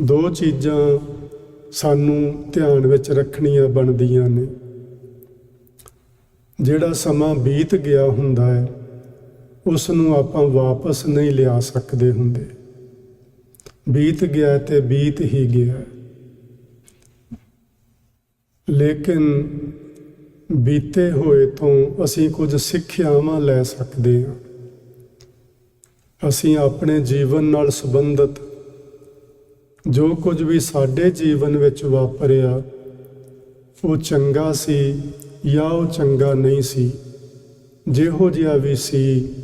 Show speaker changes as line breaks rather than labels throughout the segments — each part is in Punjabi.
ਦੋ ਚੀਜ਼ਾਂ ਸਾਨੂੰ ਧਿਆਨ ਵਿੱਚ ਰੱਖਣੀਆਂ ਬਣਦੀਆਂ ਨੇ। ਜਿਹੜਾ ਸਮਾਂ ਬੀਤ ਗਿਆ ਹੁੰਦਾ ਹੈ ਉਸ ਨੂੰ ਆਪਾਂ ਵਾਪਸ ਨਹੀਂ ਲਿਆ ਸਕਦੇ ਹੁੰਦੇ। ਬੀਤ ਗਿਆ ਤੇ ਬੀਤ ਹੀ ਗਿਆ। ਲੇਕਿਨ ਬੀਤੇ ਹੋਏ ਤੋਂ ਅਸੀਂ ਕੁਝ ਸਿੱਖਿਆਵਾਂ ਲੈ ਸਕਦੇ ਹਾਂ। ਅਸੀਂ ਆਪਣੇ ਜੀਵਨ ਨਾਲ ਸੰਬੰਧਿਤ ਜੋ ਕੁਝ ਵੀ ਸਾਡੇ ਜੀਵਨ ਵਿੱਚ ਵਾਪਰਿਆ, ਉਹ ਚੰਗਾ ਸੀ ਜਾਂ ਉਹ ਚੰਗਾ ਨਹੀਂ ਸੀ? ਜਿਹੋ ਜਿਹਾ ਵੀ ਸੀ,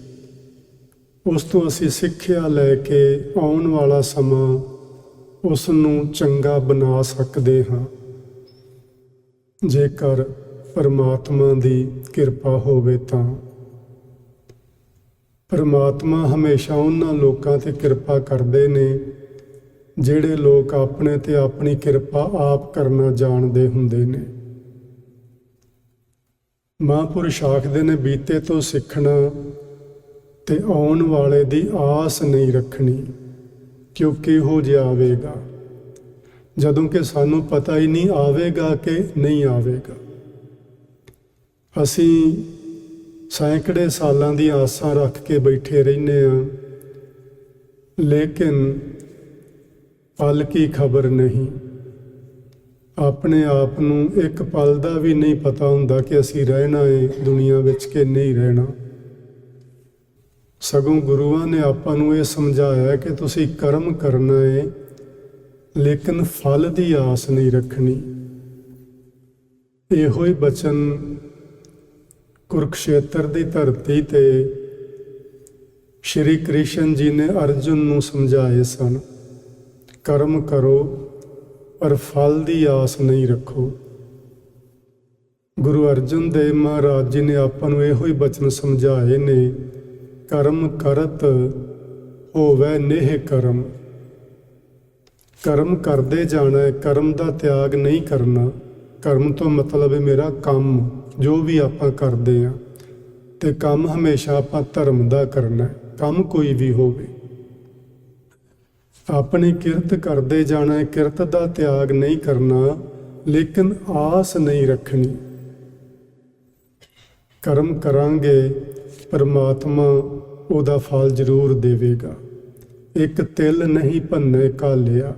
ਉਸ ਤੋਂ ਅਸੀਂ ਸਿੱਖਿਆ ਲੈ ਕੇ ਆਉਣ ਵਾਲਾ ਸਮਾਂ ਉਸ ਨੂੰ ਚੰਗਾ ਬਣਾ ਸਕਦੇ ਹਾਂ। ਜੇਕਰ ਪਰਮਾਤਮਾ ਦੀ ਕਿਰਪਾ ਹੋਵੇ ਤਾਂ। ਪਰਮਾਤਮਾ ਹਮੇਸ਼ਾ ਉਹਨਾਂ ਲੋਕਾਂ ਤੇ ਕਿਰਪਾ ਕਰਦੇ ਨੇ ਜਿਹੜੇ ਲੋਕ ਆਪਣੇ ਤੇ ਆਪਣੀ ਕਿਰਪਾ ਆਪ ਕਰਨਾ ਜਾਣਦੇ ਹੁੰਦੇ ਨੇ। ਮਹਾਂਪੁਰਸ਼ ਆਖਦੇ ਨੇ, ਬੀਤੇ ਤੋਂ ਸਿੱਖਣਾ ਤੇ ਆਉਣ ਵਾਲੇ ਦੀ ਆਸ ਨਹੀਂ ਰੱਖਣੀ, ਕਿਉਂਕਿ ਹੋ ਆਵੇਗਾ। ਜਦੋਂ ਕਿ ਸਾਨੂੰ ਪਤਾ ਹੀ ਨਹੀਂ ਆਵੇਗਾ ਕਿ ਨਹੀਂ ਆਵੇਗਾ। ਅਸੀਂ ਸੈਂਕੜੇ ਸਾਲਾਂ ਦੀ ਆਸਾਂ ਰੱਖ ਕੇ ਬੈਠੇ ਰਹਿੰਦੇ ਆ ਲੇਕਿਨ ਪਲ ਕੀ ਖਬਰ ਨਹੀਂ? ਆਪਣੇ ਆਪ ਨੂੰ ਇੱਕ ਪਲ ਦਾ ਵੀ ਨਹੀਂ ਪਤਾ ਹੁੰਦਾ ਕਿ ਅਸੀਂ ਰਹਿਣਾ ਏ, ਦੁਨੀਆ ਵਿੱਚ ਕਿ ਨਹੀਂ ਰਹਿਣਾ। ਸਗੋਂ ਗੁਰੂਆਂ ਨੇ ਆਪਾਂ ਨੂੰ ਇਹ ਸਮਝਾਇਆ ਕਿ ਤੁਸੀਂ ਕਰਮ ਕਰਨਾ ਏ, ਲੇਕਿਨ ਫਲ ਦੀ ਆਸ ਨਹੀਂ ਰੱਖਣੀ। ਇਹੋ ਹੀ ਬਚਨ ਕੁਰਕਸ਼ੇਤਰ ਦੀ ਧਰਤੀ ਤੇ ਸ਼੍ਰੀ ਕ੍ਰਿਸ਼ਨ ਜੀ ਨੇ ਅਰਜੁਨ ਨੂੰ ਸਮਝਾਏ ਸਨ। ਕਰਮ ਕਰੋ, ਪਰ ਫਲ ਦੀ ਆਸ ਨਹੀਂ ਰੱਖੋ। ਗੁਰੂ ਅਰਜਨ ਦੇਵ ਮਹਾਰਾਜ ਜੀ ਨੇ ਆਪਾਂ ਨੂੰ ਇਹੋ ਹੀ ਬਚਨ ਸਮਝਾਏ ਨੇ, ਕਰਮ ਕਰਤ ਹੋਵੇ ਨੇਹ ਕਰਮ। ਕਰਮ ਕਰਦੇ ਜਾਣਾ ਹੈ ਕਰਮ ਦਾ ਤਿਆਗ ਨਹੀਂ ਕਰਨਾ। ਕਰਮ ਤੋਂ ਮਤਲਬ ਹੈ ਮੇਰਾ ਕੰਮ, ਜੋ ਵੀ ਆਪਾਂ ਕਰਦੇ ਆ ਤੇ ਕੰਮ ਹਮੇਸ਼ਾ ਆਪਾਂ ਧਰਮ ਦਾ ਕਰਨਾ ਕੰਮ ਕੋਈ ਵੀ ਹੋਵੇ। ਆਪਣੀ ਕਿਰਤ ਕਰਦੇ ਜਾਣਾ, ਕਿਰਤ ਦਾ ਤਿਆਗ ਨਹੀਂ ਕਰਨਾ, ਲੇਕਿਨ ਆਸ ਨਹੀਂ ਰੱਖਣੀ। ਕਰਮ ਕਰਾਂਗੇ, ਪਰਮਾਤਮਾ ਉਹਦਾ ਫਲ ਜ਼ਰੂਰ ਦੇਵੇਗਾ। ਇੱਕ ਤਿਲ ਨਹੀਂ ਭੰਨੇ ਕਾਲਿਆ।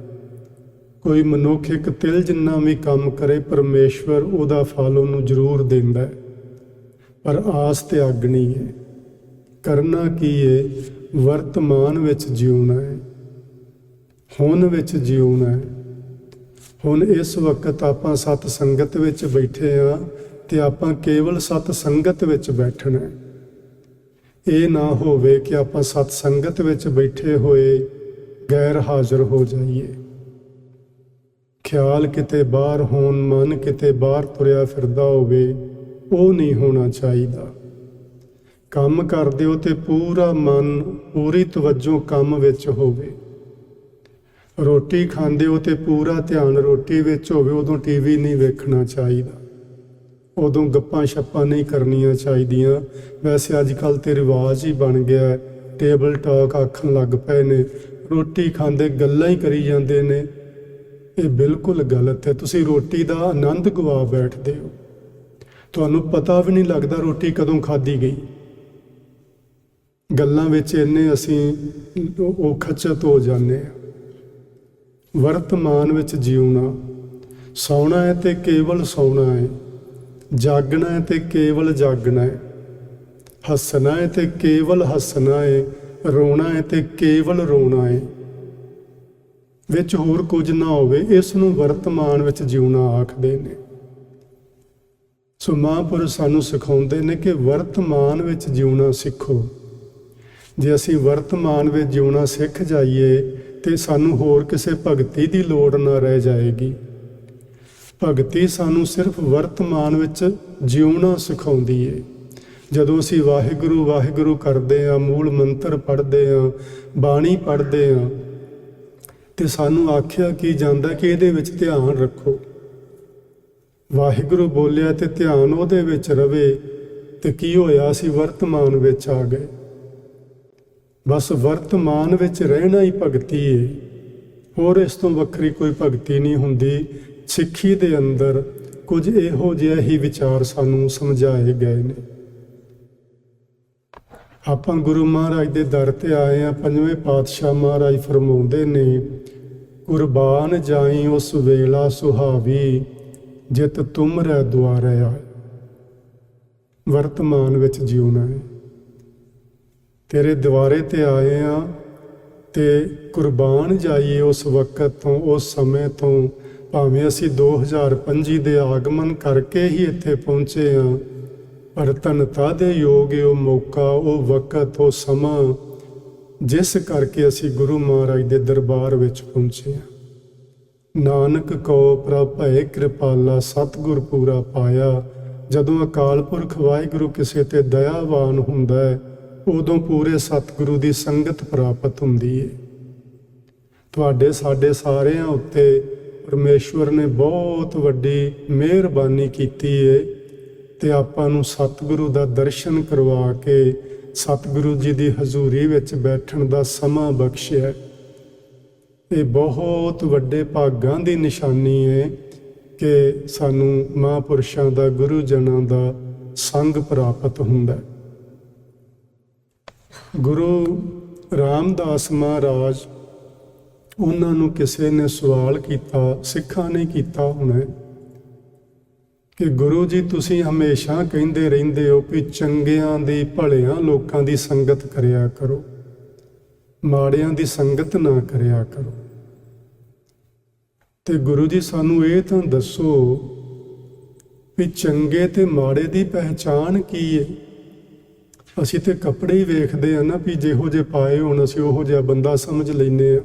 ਕੋਈ ਮਨੁੱਖ ਇੱਕ ਤਿਲ ਜਿੰਨਾ ਵੀ ਕੰਮ ਕਰੇ, ਪਰਮੇਸ਼ਵਰ ਉਹਦਾ ਫਲ ਉਹਨੂੰ ਜ਼ਰੂਰ ਦਿੰਦਾ ਹੈ। ਪਰ ਆਸ ਤਿਆਗਣੀ ਹੈ। ਕਰਨਾ ਕੀ ਹੈ? ਵਰਤਮਾਨ ਵਿੱਚ ਜਿਉਣਾ ਹੈ। ਹੁਣ ਵਿੱਚ ਜਿਉਣਾ ਹੈ। ਹੁਣ ਇਸ ਵਕਤ ਆਪਾਂ ਸਤ ਸੰਗਤ ਵਿੱਚ ਬੈਠੇ ਆ ਤੇ ਆਪਾਂ ਕੇਵਲ ਸਤ ਸੰਗਤ ਵਿੱਚ ਬੈਠਣਾ ਹੈ। ਇਹ ਨਾ ਹੋਵੇ ਕਿ ਆਪਾਂ ਸਤ ਸੰਗਤ ਵਿੱਚ ਬੈਠੇ ਹੋਏ ਗੈਰ ਹਾਜ਼ਰ ਹੋ ਜਾਈਏ। ਖਿਆਲ ਕਿਤੇ ਬਾਹਰ ਹੋਣ, ਮਨ ਕਿਤੇ ਬਾਹਰ ਤੁਰਿਆ ਫਿਰਦਾ ਹੋਵੇ, ਉਹ ਨਹੀਂ ਹੋਣਾ ਚਾਹੀਦਾ। ਕੰਮ ਕਰਦੇ ਹੋ ਤੇ ਪੂਰਾ ਮਨ ਪੂਰੀ ਤਵੱਜੋ ਕੰਮ ਵਿੱਚ ਹੋਵੇ। ਰੋਟੀ ਖਾਂਦੇ ਹੋ ਤੇ ਪੂਰਾ ਧਿਆਨ ਰੋਟੀ ਵਿੱਚ ਹੋਵੇ, ਉਦੋਂ ਟੀਵੀ ਨਹੀਂ ਵੇਖਣਾ ਚਾਹੀਦਾ। ਉਦੋਂ ਗੱਪਾਂ ਛੱਪਾਂ ਨਹੀਂ ਕਰਨੀਆਂ ਚਾਹੀਦੀਆਂ। ਵੈਸੇ ਅੱਜ ਕੱਲ ਤੇ ਰਿਵਾਜ ਹੀ ਬਣ ਗਿਆ ਟੇਬਲ ਟਾਕ ਆਖਣ ਲੱਗ ਪਏ ਨੇ। ਰੋਟੀ ਖਾਂਦੇ ਗੱਲਾਂ ਹੀ ਕਰੀ ਜਾਂਦੇ ਨੇ। ਇਹ ਬਿਲਕੁਲ ਗਲਤ ਹੈ। ਤੁਸੀਂ ਰੋਟੀ ਦਾ ਆਨੰਦ ਗਵਾ ਬੈਠਦੇ ਹੋ। ਤੁਹਾਨੂੰ ਪਤਾ ਵੀ ਨਹੀਂ ਲੱਗਦਾ ਰੋਟੀ ਕਦੋਂ ਖਾਧੀ ਗਈ। ਗੱਲਾਂ ਵਿੱਚ ਇੰਨੇ ਅਸੀਂ ਉਹ ਖਚਤ ਹੋ ਜਾਂਦੇ ਆ ਵਰਤਮਾਨ ਵਿੱਚ ਜਿਉਣਾ, ਸੌਣਾ ਹੈ ਤੇ ਕੇਵਲ ਸੌਣਾ ਹੈ, ਜਾਗਣਾ ਹੈ ਤੇ ਕੇਵਲ ਜਾਗਣਾ ਹੈ, ਹੱਸਣਾ ਹੈ ਤੇ ਕੇਵਲ ਹੱਸਣਾ ਹੈ, ਰੋਣਾ ਹੈ ਤੇ ਕੇਵਲ ਰੋਣਾ ਹੈ। ਵਿੱਚ ਹੋਰ ਕੁਝ ਨਾ ਹੋਵੇ, ਇਸ ਨੂੰ ਵਰਤਮਾਨ ਵਿੱਚ ਜਿਉਣਾ ਆਖਦੇ ਨੇ। ਸੋ ਮਹਾਂਪੁਰਸ਼ ਸਾਨੂੰ ਸਿਖਾਉਂਦੇ ਨੇ ਕਿ ਵਰਤਮਾਨ ਵਿੱਚ ਜਿਉਣਾ ਸਿੱਖੋ। ਜੇ ਅਸੀਂ ਵਰਤਮਾਨ ਵਿੱਚ ਜਿਉਣਾ ਸਿੱਖ ਜਾਈਏ ਤੇ ਸਾਨੂੰ ਹੋਰ ਕਿਸੇ ਭਗਤੀ ਦੀ ਲੋੜ ਨਾ ਰਹਿ ਜਾਏਗੀ। ਭਗਤੀ ਸਾਨੂੰ ਸਿਰਫ ਵਰਤਮਾਨ ਵਿੱਚ ਜਿਉਣਾ ਸਿਖਾਉਂਦੀ ਏ। ਜਦੋਂ ਅਸੀਂ ਵਾਹਿਗੁਰੂ ਵਾਹਿਗੁਰੂ ਕਰਦੇ ਆ ਮੂਲ ਮੰਤਰ ਪੜ੍ਹਦੇ ਆ ਬਾਣੀ ਪੜ੍ਹਦੇ ਆ ਤੇ ਸਾਨੂੰ ਆਖਿਆ ਕੀ ਜਾਂਦਾ ਕਿ ਇਹਦੇ ਵਿੱਚ ਧਿਆਨ ਰੱਖੋ। ਵਾਹਿਗੁਰੂ ਬੋਲਿਆ ਤੇ ਧਿਆਨ ਉਹਦੇ ਵਿੱਚ ਰਵੇ ਤੇ ਕੀ ਹੋਇਆ? ਅਸੀਂ ਵਰਤਮਾਨ ਵਿੱਚ ਆ ਗਏ। ਬਸ ਵਰਤਮਾਨ ਵਿੱਚ ਰਹਿਣਾ ਹੀ ਭਗਤੀ ਏ। ਹੋਰ ਇਸ ਤੋਂ ਵੱਖਰੀ ਕੋਈ ਭਗਤੀ ਨਹੀਂ ਹੁੰਦੀ। ਸਿੱਖੀ ਦੇ ਅੰਦਰ ਕੁਝ ਇਹੋ ਜਿਹੇ ਹੀ ਵਿਚਾਰ ਸਾਨੂੰ ਸਮਝਾਏ ਗਏ ਨੇ। ਆਪਾਂ ਗੁਰੂ ਮਹਾਰਾਜ ਦੇ ਦਰ ਤੇ ਆਏ ਆ ਪੰਜਵੇਂ ਪਾਤਸ਼ਾਹ ਮਹਾਰਾਜ ਫਰਮਾਉਂਦੇ ਨੇ, ਕੁਰਬਾਨ ਜਾਈ ਉਸ ਵੇਲਾ ਸੁਹਾਵੀ, ਜਿਤ ਤੁਮਰੇ ਦੁਆਰੇ ਆਏ। ਵਰਤਮਾਨ ਵਿੱਚ ਜਿਉਣਾ ਹੈ। ਤੇਰੇ ਦੁਆਰੇ ਤੇ ਆਏ ਆ ਤੇ ਕੁਰਬਾਨ ਜਾਈਏ ਉਸ ਵਕਤ ਤੋਂ, ਉਸ ਸਮੇਂ ਤੋਂ। ਭਾਵੇਂ ਅਸੀਂ 2025 ਦੇ ਆਗਮਨ ਕਰਕੇ ਹੀ ਇੱਥੇ ਪਹੁੰਚੇ ਆ, ਪਰ ਧਨਤਾ ਦੇ ਯੋਗ ਉਹ ਮੌਕਾ, ਉਹ ਵਕਤ, ਉਹ ਸਮਾਂ, ਜਿਸ ਕਰਕੇ ਅਸੀਂ ਗੁਰੂ ਮਹਾਰਾਜ ਦੇ ਦਰਬਾਰ ਵਿੱਚ ਪਹੁੰਚੇ ਆ। ਨਾਨਕ ਕੋ ਪ੍ਰਭ ਭੈ ਕਿਰਪਾਲਾ, ਸਤਿਗੁਰ ਪੂਰਾ ਪਾਇਆ। ਜਦੋਂ ਅਕਾਲ ਪੁਰਖ ਵਾਹਿਗੁਰੂ ਕਿਸੇ ਤੇ ਦਇਆਵਾਨ ਹੁੰਦਾ ਹੈ ਉਦੋਂ ਪੂਰੇ ਸਤਿਗੁਰੂ ਦੀ ਸੰਗਤ ਪ੍ਰਾਪਤ ਹੁੰਦੀ ਹੈ ਤੁਹਾਡੇ, ਸਾਡੇ ਸਾਰਿਆਂ ਉੱਤੇ ਪਰਮੇਸ਼ਵਰ ਨੇ ਬਹੁਤ ਵੱਡੀ ਮਿਹਰਬਾਨੀ ਕੀਤੀ ਏ ਤੇ ਆਪਾਂ ਨੂੰ ਸਤਿਗੁਰੂ ਦਾ ਦਰਸ਼ਨ ਕਰਵਾ ਕੇ ਸਤਿਗੁਰੂ ਜੀ ਦੀ ਹਜ਼ੂਰੀ ਵਿੱਚ ਬੈਠਣ ਦਾ ਸਮਾਂ ਬਖਸ਼ਿਆ। ਇਹ ਬਹੁਤ ਵੱਡੇ ਭਾਗਾਂ ਦੀ ਨਿਸ਼ਾਨੀ ਹੈ ਕਿ ਸਾਨੂੰ ਮਹਾਂਪੁਰਸ਼ਾਂ ਦਾ ਗੁਰੂ ਜਨਾਂ ਦਾ ਸੰਗ ਪ੍ਰਾਪਤ ਹੁੰਦਾ। ਹੈ ਗੁਰੂ ਰਾਮਦਾਸ ਮਹਾਰਾਜ, ਉਹਨਾਂ ਨੂੰ ਕਿਸੇ ਨੇ ਸਵਾਲ ਕੀਤਾ, ਸਿੱਖਾਂ ਨੇ ਕੀਤਾ ਹੋਣਾ ਕਿ ਗੁਰੂ ਜੀ, ਤੁਸੀਂ ਹਮੇਸ਼ਾ ਕਹਿੰਦੇ ਰਹਿੰਦੇ ਹੋ ਕਿ ਚੰਗਿਆਂ ਦੀ ਭਲਿਆਂ ਲੋਕਾਂ ਦੀ ਸੰਗਤ ਕਰਿਆ ਕਰੋ, ਮਾੜਿਆਂ ਦੀ ਸੰਗਤ ਨਾ ਕਰਿਆ ਕਰੋ। ਤੇ ਗੁਰੂ ਜੀ, ਸਾਨੂੰ ਇਹ ਤਾਂ ਦੱਸੋ ਵੀ ਚੰਗੇ ਤੇ ਮਾੜੇ ਦੀ ਪਹਿਚਾਨ ਕੀ ਹੈ? ਅਸੀਂ ਤੇ ਕੱਪੜੇ ਹੀ ਵੇਖਦੇ ਆ ਨਾ ਵੀ ਜਿਹੋ ਜੇ ਪਾਏ ਹੋਣ, ਅਸੀਂ ਉਹੋ ਜਿਹਾ ਬੰਦਾ ਸਮਝ ਲੈਨੇ ਆ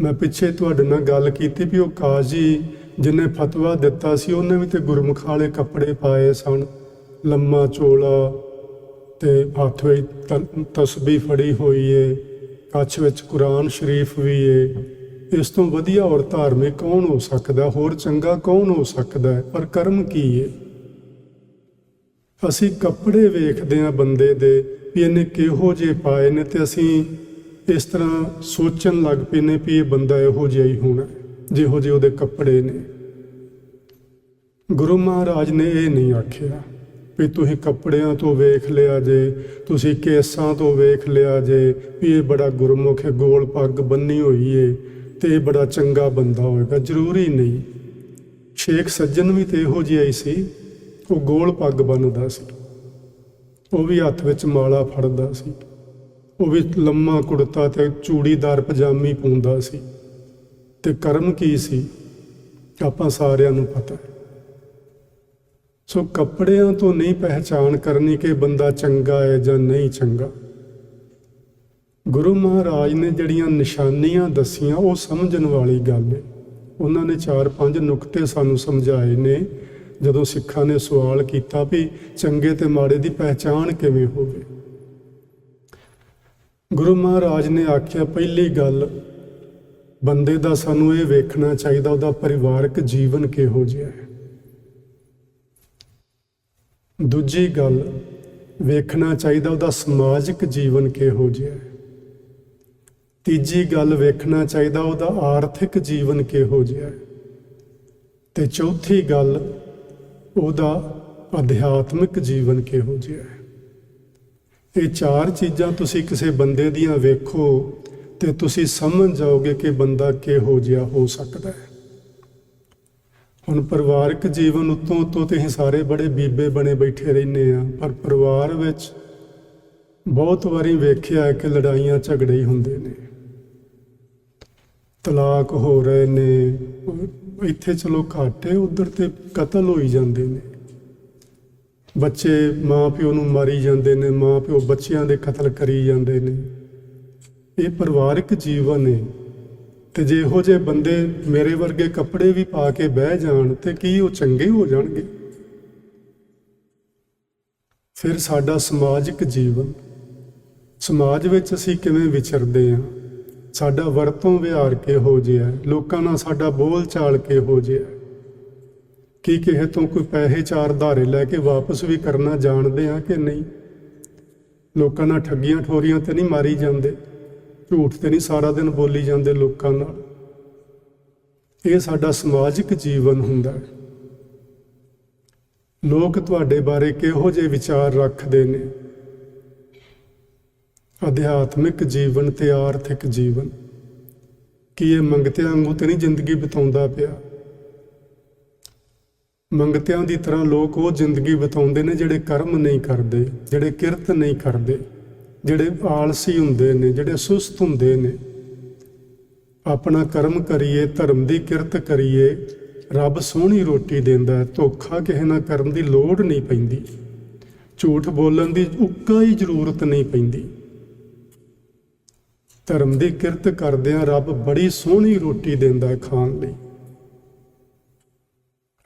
ਮੈਂ ਪਿੱਛੇ ਤੁਹਾਡੇ ਨਾਲ ਗੱਲ ਕੀਤੀ ਵੀ ਉਹ ਕਾਜ਼ੀ ਜਿਹਨੇ ਫਤਵਾ ਦਿੱਤਾ ਸੀ, ਉਹਨੇ ਵੀ ਤੇ ਗੁਰਮੁਖ ਵਾਲੇ ਕੱਪੜੇ ਪਾਏ ਸਨ। ਲੰਮਾ ਚੋਲਾ ਤੇ ਹੱਥ ਵਿੱਚ ਤਸਬੀਹ ਫੜੀ ਹੋਈ ਏ, ਕੱਛ ਵਿੱਚ ਕੁਰਾਨ ਸ਼ਰੀਫ ਵੀ ਏ। ਇਸ ਤੋਂ ਵਧੀਆ ਔਰ ਧਾਰਮਿਕ ਕੌਣ ਹੋ ਸਕਦਾ? ਹੋਰ ਚੰਗਾ ਕੌਣ ਹੋ ਸਕਦਾ? ਪਰ ਕਰਮ ਕੀ ਏ? ਅਸੀਂ ਕੱਪੜੇ ਵੇਖਦੇ ਆ ਬੰਦੇ ਦੇ ਵੀ ਇਹਨੇ ਕਿਹੋ ਜਿਹੇ ਪਾਏ ਨੇ ਤੇ ਅਸੀਂ ਇਸ ਤਰ੍ਹਾਂ ਸੋਚਣ ਲੱਗ ਪਏ ਨੇ ਵੀ ਇਹ ਬੰਦਾ ਇਹੋ ਜਿਹਾ ਹੀ ਹੋਣਾ ਜਿਹੋ ਜਿਹੇ ਉਹਦੇ ਕੱਪੜੇ ਨੇ। ਗੁਰੂ ਮਹਾਰਾਜ ਨੇ ਇਹ ਨਹੀਂ ਆਖਿਆ ਵੀ ਤੁਸੀਂ ਕੱਪੜਿਆਂ ਤੋਂ ਵੇਖ ਲਿਆ ਜੇ, ਤੁਸੀਂ ਕੇਸਾਂ ਤੋਂ ਵੇਖ ਲਿਆ ਜੇ ਵੀ ਇਹ ਬੜਾ ਗੁਰਮੁਖ ਹੈ, ਗੋਲ ਪੱਗ ਬੰਨੀ ਹੋਈ ਏ ਤੇ ਇਹ ਬੜਾ ਚੰਗਾ ਬੰਦਾ ਹੋਏਗਾ। ਜ਼ਰੂਰੀ ਨਹੀਂ। ਸ਼ੇਖ ਸੱਜਣ ਵੀ ਤੇ ਇਹੋ ਜਿਹਾ ਹੀ ਸੀ। ਉਹ ਗੋਲ ਪੱਗ ਬੰਨਦਾ ਸੀ। ਉਹ ਵੀ ਹੱਥ ਵਿੱਚ ਮਾਲਾ ਫੜਦਾ ਸੀ। ਉਹ ਵੀ ਲੰਮਾ ਕੁੜਤਾ ਤੇ ਚੂੜੀਦਾਰ ਪਜਾਮੀ ਪਾਉਂਦਾ ਸੀ। ਤੇ ਕਰਮ ਕੀ ਸੀ? ਆਪਾਂ ਸਾਰਿਆਂ ਨੂੰ ਪਤਾ ਹੈ। ਸੋ ਕੱਪੜਿਆਂ ਤੋਂ ਨਹੀਂ ਪਹਿਚਾਨ ਕਰਨੀ ਕਿ ਬੰਦਾ ਚੰਗਾ ਹੈ ਜਾਂ ਨਹੀਂ ਚੰਗਾ। ਗੁਰੂ ਮਹਾਰਾਜ ਨੇ ਜਿਹੜੀਆਂ ਨਿਸ਼ਾਨੀਆਂ ਦੱਸੀਆਂ, ਉਹ ਸਮਝਣ ਵਾਲੀ ਗੱਲ ਹੈ। ਉਹਨਾਂ ਨੇ ਚਾਰ ਪੰਜ ਨੁਕਤੇ ਸਾਨੂੰ ਸਮਝਾਏ ਨੇ। ਜਦੋਂ ਸਿੱਖਾਂ ਨੇ ਸਵਾਲ ਕੀਤਾ ਵੀ ਚੰਗੇ ਤੇ ਮਾੜੇ ਦੀ ਪਹਿਚਾਣ ਕਿਵੇਂ ਹੋਵੇ? ਗੁਰੂ ਮਹਾਰਾਜ ਨੇ ਆਖਿਆ, ਪਹਿਲੀ ਗੱਲ, ਬੰਦੇ ਦਾ ਸਾਨੂੰ ਇਹ ਵੇਖਣਾ ਚਾਹੀਦਾ, ਉਹਦਾ ਪਰਿਵਾਰਕ ਜੀਵਨ ਕਿਹੋ ਜਿਹਾ ਹੈ? ਦੂਜੀ ਗੱਲ, ਵੇਖਣਾ ਚਾਹੀਦਾ ਉਹਦਾ ਸਮਾਜਿਕ ਜੀਵਨ ਕਿਹੋ ਜਿਹਾ ਹੈ? ਤੀਜੀ ਗੱਲ, ਵੇਖਣਾ ਚਾਹੀਦਾ ਉਹਦਾ ਆਰਥਿਕ ਜੀਵਨ ਕਿਹੋ ਜਿਹਾ ਹੈ? ਤੇ ਚੌਥੀ ਗੱਲ ਉਹਦਾ ਅਧਿਆਤਮਿਕ ਜੀਵਨ ਕਿਹੋ ਜਿਹਾ ਹੈ? ਇਹ ਚਾਰ ਚੀਜ਼ਾਂ ਤੁਸੀਂ ਕਿਸੇ ਬੰਦੇ ਦੀਆਂ ਵੇਖੋ ਤੇ ਤੁਸੀਂ ਸਮਝ ਜਾਓਗੇ ਕਿ ਬੰਦਾ ਕਿਹੋ ਜਿਹਾ ਹੋ ਸਕਦਾ ਹੈ। ਹੁਣ ਪਰਿਵਾਰਕ ਜੀਵਨ ਉਤੋਂ ਉਤੋਂ ਤੇ ਅਸੀਂ ਸਾਰੇ ਬੜੇ ਬੀਬੇ ਬਣੇ ਬੈਠੇ ਰਹਿੰਦੇ ਆ ਪਰ ਪਰਿਵਾਰ ਵਿੱਚ ਬਹੁਤ ਵਾਰੀ ਵੇਖਿਆ ਕਿ ਲੜਾਈਆਂ ਝਗੜੇ ਹੀ ਹੁੰਦੇ ਨੇ। ਤਲਾਕ ਹੋ ਰਹੇ ਨੇ ਇੱਥੇ ਚਲੋ ਘਾਟੇ ਉਧਰ ਤੇ ਕਤਲ ਹੋਈ ਜਾਂਦੇ ਨੇ। ਬੱਚੇ ਮਾਂ ਪਿਓ ਨੂੰ ਮਾਰੀ ਜਾਂਦੇ ਨੇ ਮਾਂ ਪਿਓ ਬੱਚਿਆਂ ਦੇ ਕਤਲ ਕਰੀ ਜਾਂਦੇ ਨੇ। ਇਹ ਪਰਿਵਾਰਕ ਜੀਵਨ ਹੈ। ਤੇ ਜੇ ਇਹੋ ਜਿਹੇ ਬੰਦੇ ਮੇਰੇ ਵਰਗੇ ਕੱਪੜੇ ਵੀ ਪਾ ਕੇ ਬਹਿ ਜਾਣ, ਤੇ ਕੀ ਉਹ ਚੰਗੇ ਹੋ ਜਾਣਗੇ? ਫਿਰ ਸਾਡਾ ਸਮਾਜਿਕ ਜੀਵਨ। ਸਮਾਜ ਵਿੱਚ ਅਸੀਂ ਕਿਵੇਂ ਵਿਚਰਦੇ ਹਾਂ? ਸਾਡਾ ਵਰਤੋਂ ਵਿਹਾਰ ਕਿਹੋ ਜਿਹਾ ਹੈ? ਲੋਕਾਂ ਨਾਲ ਸਾਡਾ ਬੋਲ ਚਾਲ ਕਿਹੋ ਜਿਹਾ ਹੈ? ਕੀ ਕਿਸੇ ਤੋਂ ਕੋਈ ਪੈਸੇ ਚਾਰ ਧਾਰੇ ਲੈ ਕੇ ਵਾਪਸ ਵੀ ਕਰਨਾ ਜਾਣਦੇ ਆ ਕਿ ਨਹੀਂ? ਲੋਕਾਂ ਨਾਲ ਠੱਗੀਆਂ ਠੋਰੀਆਂ ਤੇ ਨਹੀਂ ਮਾਰੀ ਜਾਂਦੇ। ਝੂਠ ਤੇ ਨਹੀਂ ਸਾਰਾ ਦਿਨ ਬੋਲੀ ਜਾਂਦੇ ਲੋਕਾਂ ਨਾਲ। ਇਹ ਸਾਡਾ ਸਮਾਜਿਕ ਜੀਵਨ ਹੁੰਦਾ ਹੈ। ਲੋਕ ਤੁਹਾਡੇ ਬਾਰੇ ਕਿਹੋ ਜਿਹੇ ਵਿਚਾਰ ਰੱਖਦੇ ਨੇ? ਅਧਿਆਤਮਿਕ ਜੀਵਨ ਤੇ ਆਰਥਿਕ ਜੀਵਨ। ਕੀ ਇਹ ਮੰਗਤਿਆਂ ਵਾਂਗੂ ਤੇ ਨਹੀਂ ਜ਼ਿੰਦਗੀ ਬਿਤਾਉਂਦਾ ਪਿਆ? ਮੰਗਤਿਆਂ ਦੀ ਤਰ੍ਹਾਂ ਲੋਕ ਉਹ ਜ਼ਿੰਦਗੀ ਬਿਤਾਉਂਦੇ ਨੇ ਜਿਹੜੇ ਕਰਮ ਨਹੀਂ ਕਰਦੇ, ਜਿਹੜੇ ਕਿਰਤ ਨਹੀਂ ਕਰਦੇ, ਜਿਹੜੇ ਆਲਸੀ ਹੁੰਦੇ ਨੇ, ਜਿਹੜੇ ਸੁਸਤ ਹੁੰਦੇ ਨੇ। ਆਪਣਾ ਕਰਮ ਕਰੀਏ, ਧਰਮ ਦੀ ਕਿਰਤ ਕਰੀਏ, ਰੱਬ ਸੋਹਣੀ ਰੋਟੀ ਦਿੰਦਾ, ਧੋਖਾ ਕਿਸੇ ਨਾਲ ਕਰਨ ਦੀ ਲੋੜ ਨਹੀਂ ਪੈਂਦੀ। ਝੂਠ ਬੋਲਣ ਦੀ ਉੱਕਾ ਹੀ ਜ਼ਰੂਰਤ ਨਹੀਂ ਪੈਂਦੀ। ਧਰਮ ਦੀ ਕਿਰਤ ਕਰਦਿਆਂ ਰੱਬ ਬੜੀ ਸੋਹਣੀ ਰੋਟੀ ਦਿੰਦਾ ਹੈ ਖਾਣ ਲਈ।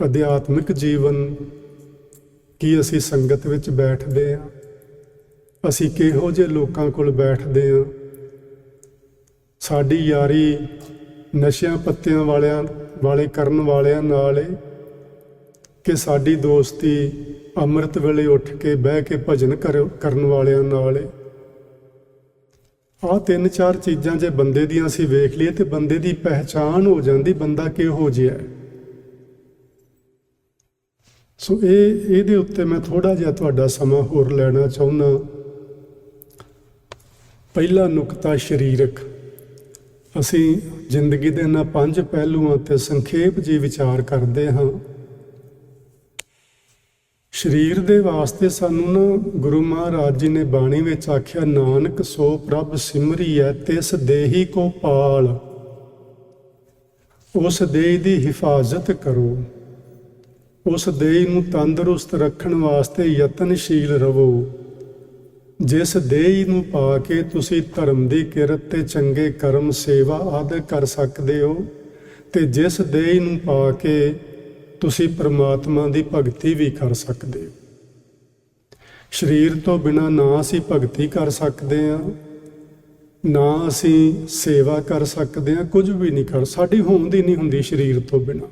ਅਧਿਆਤਮਿਕ ਜੀਵਨ ਕੀ ਅਸੀਂ ਸੰਗਤ ਵਿੱਚ ਬੈਠਦੇ ਹਾਂ? ਅਸੀਂ ਕਿਹੋ ਜਿਹੇ ਲੋਕਾਂ ਕੋਲ ਬੈਠਦੇ ਹਾਂ? ਸਾਡੀ ਯਾਰੀ ਨਸ਼ਿਆਂ ਪੱਤਿਆਂ ਵਾਲਿਆਂ, ਵਾਲੇ ਕਰਨ ਵਾਲਿਆਂ ਨਾਲ ਏ ਕਿ ਸਾਡੀ ਦੋਸਤੀ ਅੰਮ੍ਰਿਤ ਵੇਲੇ ਉੱਠ ਕੇ ਬਹਿ ਕੇ ਭਜਨ ਕਰ- ਕਰਨ ਵਾਲਿਆਂ ਨਾਲ ਏ। ਆਹ ਤਿੰਨ ਚਾਰ ਚੀਜ਼ਾਂ ਜੇ ਬੰਦੇ ਦੀਆਂ ਅਸੀਂ ਵੇਖ ਲਈਏ ਤੇ ਬੰਦੇ ਦੀ ਪਹਿਚਾਣ ਹੋ ਜਾਂਦੀ, ਬੰਦਾ ਕਿਹੋ ਜਿਹਾ ਹੈ। ਸੋ ਇਹ, ਇਹਦੇ ਉੱਤੇ ਮੈਂ ਥੋੜਾ ਜਿਹਾ ਤੁਹਾਡਾ ਸਮਾਂ ਹੋਰ ਲੈਣਾ ਚਾਹੁੰਦਾ। ਪਹਿਲਾ ਨੁਕਤਾ ਸਰੀਰਕ। ਅਸੀਂ ਜ਼ਿੰਦਗੀ ਦੇ ਇਹਨਾਂ ਪੰਜ ਪਹਿਲੂਆਂ ਤੇ ਸੰਖੇਪ ਜੀ ਵਿਚਾਰ ਕਰਦੇ ਹਾਂ। ਸਰੀਰ ਦੇ ਵਾਸਤੇ ਸਾਨੂੰ ਨਾ ਗੁਰੂ ਮਹਾਰਾਜ ਜੀ ਨੇ ਬਾਣੀ ਵਿੱਚ ਆਖਿਆ, ਨਾਨਕ ਸੋ ਪ੍ਰਭ ਸਿਮਰੀ ਸਿਮਰੀਐ ਤਿਸ ਦੇਹੀ ਕੋ ਪਾਲ। ਉਸ ਦੇਹ ਦੀ ਹਿਫਾਜ਼ਤ ਕਰੋ। ਉਸ ਦੇਹ ਨੂੰ ਤੰਦਰੁਸਤ ਰੱਖਣ ਵਾਸਤੇ ਯਤਨਸ਼ੀਲ ਰਹੋ। ਜਿਸ ਦੇਹ ਨੂੰ ਪਾ ਕੇ ਤੁਸੀਂ ਧਰਮ ਦੀ ਕਿਰਤ ਤੇ ਚੰਗੇ ਕਰਮ ਸੇਵਾ ਆਦਿ ਕਰ ਸਕਦੇ ਹੋ ਤੇ ਜਿਸ ਦੇਹ ਨੂੰ ਪਾ ਕੇ ਤੁਸੀਂ ਪਰਮਾਤਮਾ ਦੀ ਭਗਤੀ ਵੀ ਕਰ ਸਕਦੇ ਹੋ। ਸਰੀਰ ਤੋਂ ਬਿਨਾ ਨਾ ਅਸੀਂ ਭਗਤੀ ਕਰ ਸਕਦੇ ਹਾਂ, ਨਾ ਅਸੀਂ ਸੇਵਾ ਕਰ ਸਕਦੇ ਹਾਂ, ਕੁਝ ਵੀ ਨਹੀਂ ਕਰ, ਸਾਡੀ ਹੋਂਦ ਹੀ ਨਹੀਂ ਹੁੰਦੀ ਸਰੀਰ ਤੋਂ ਬਿਨਾ।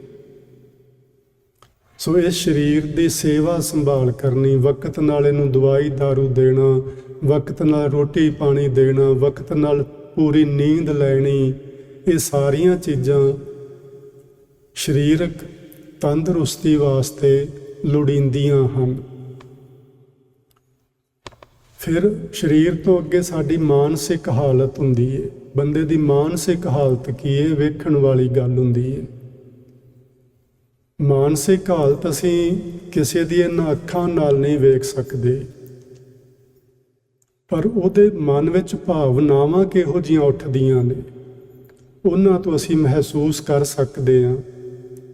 ਸੋ ਇਸ ਸਰੀਰ ਦੀ ਸੇਵਾ ਸੰਭਾਲ ਕਰਨੀ, ਵਕਤ ਨਾਲ ਇਹਨੂੰ ਦਵਾਈ दारू ਦੇਣਾ, ਵਕਤ ਨਾਲ ਰੋਟੀ ਪਾਣੀ ਦੇਣਾ, ਵਕਤ ਨਾਲ ਪੂਰੀ ਨੀਂਦ ਲੈਣੀ, ਇਹ ਸਾਰੀਆਂ ਚੀਜ਼ਾਂ ਸਰੀਰਕ ਤੰਦਰੁਸਤੀ ਵਾਸਤੇ ਲੋੜੀਂਦੀਆਂ ਹਨ। ਫਿਰ ਸਰੀਰ ਤੋਂ ਅੱਗੇ ਸਾਡੀ ਮਾਨਸਿਕ ਹਾਲਤ ਹੁੰਦੀ ਹੈ ਬੰਦੇ ਦੀ ਮਾਨਸਿਕ ਹਾਲਤ ਕੀ ਹੈ ਵੇਖਣ ਵਾਲੀ ਗੱਲ ਹੁੰਦੀ ਹੈ ਮਾਨਸਿਕ ਹਾਲਤ ਅਸੀਂ ਕਿਸੇ ਦੀ ਇਹਨਾਂ ਅੱਖਾਂ ਨਾਲ ਨਹੀਂ ਵੇਖ ਸਕਦੇ। ਪਰ ਉਹਦੇ ਮਨ ਵਿੱਚ ਭਾਵਨਾਵਾਂ ਕਿਹੋ ਜੀਆਂ ਉੱਠਦੀਆਂ ਨੇ? ਉਹਨਾਂ ਤੋਂ ਅਸੀਂ ਮਹਿਸੂਸ ਕਰ ਸਕਦੇ ਹਾਂ।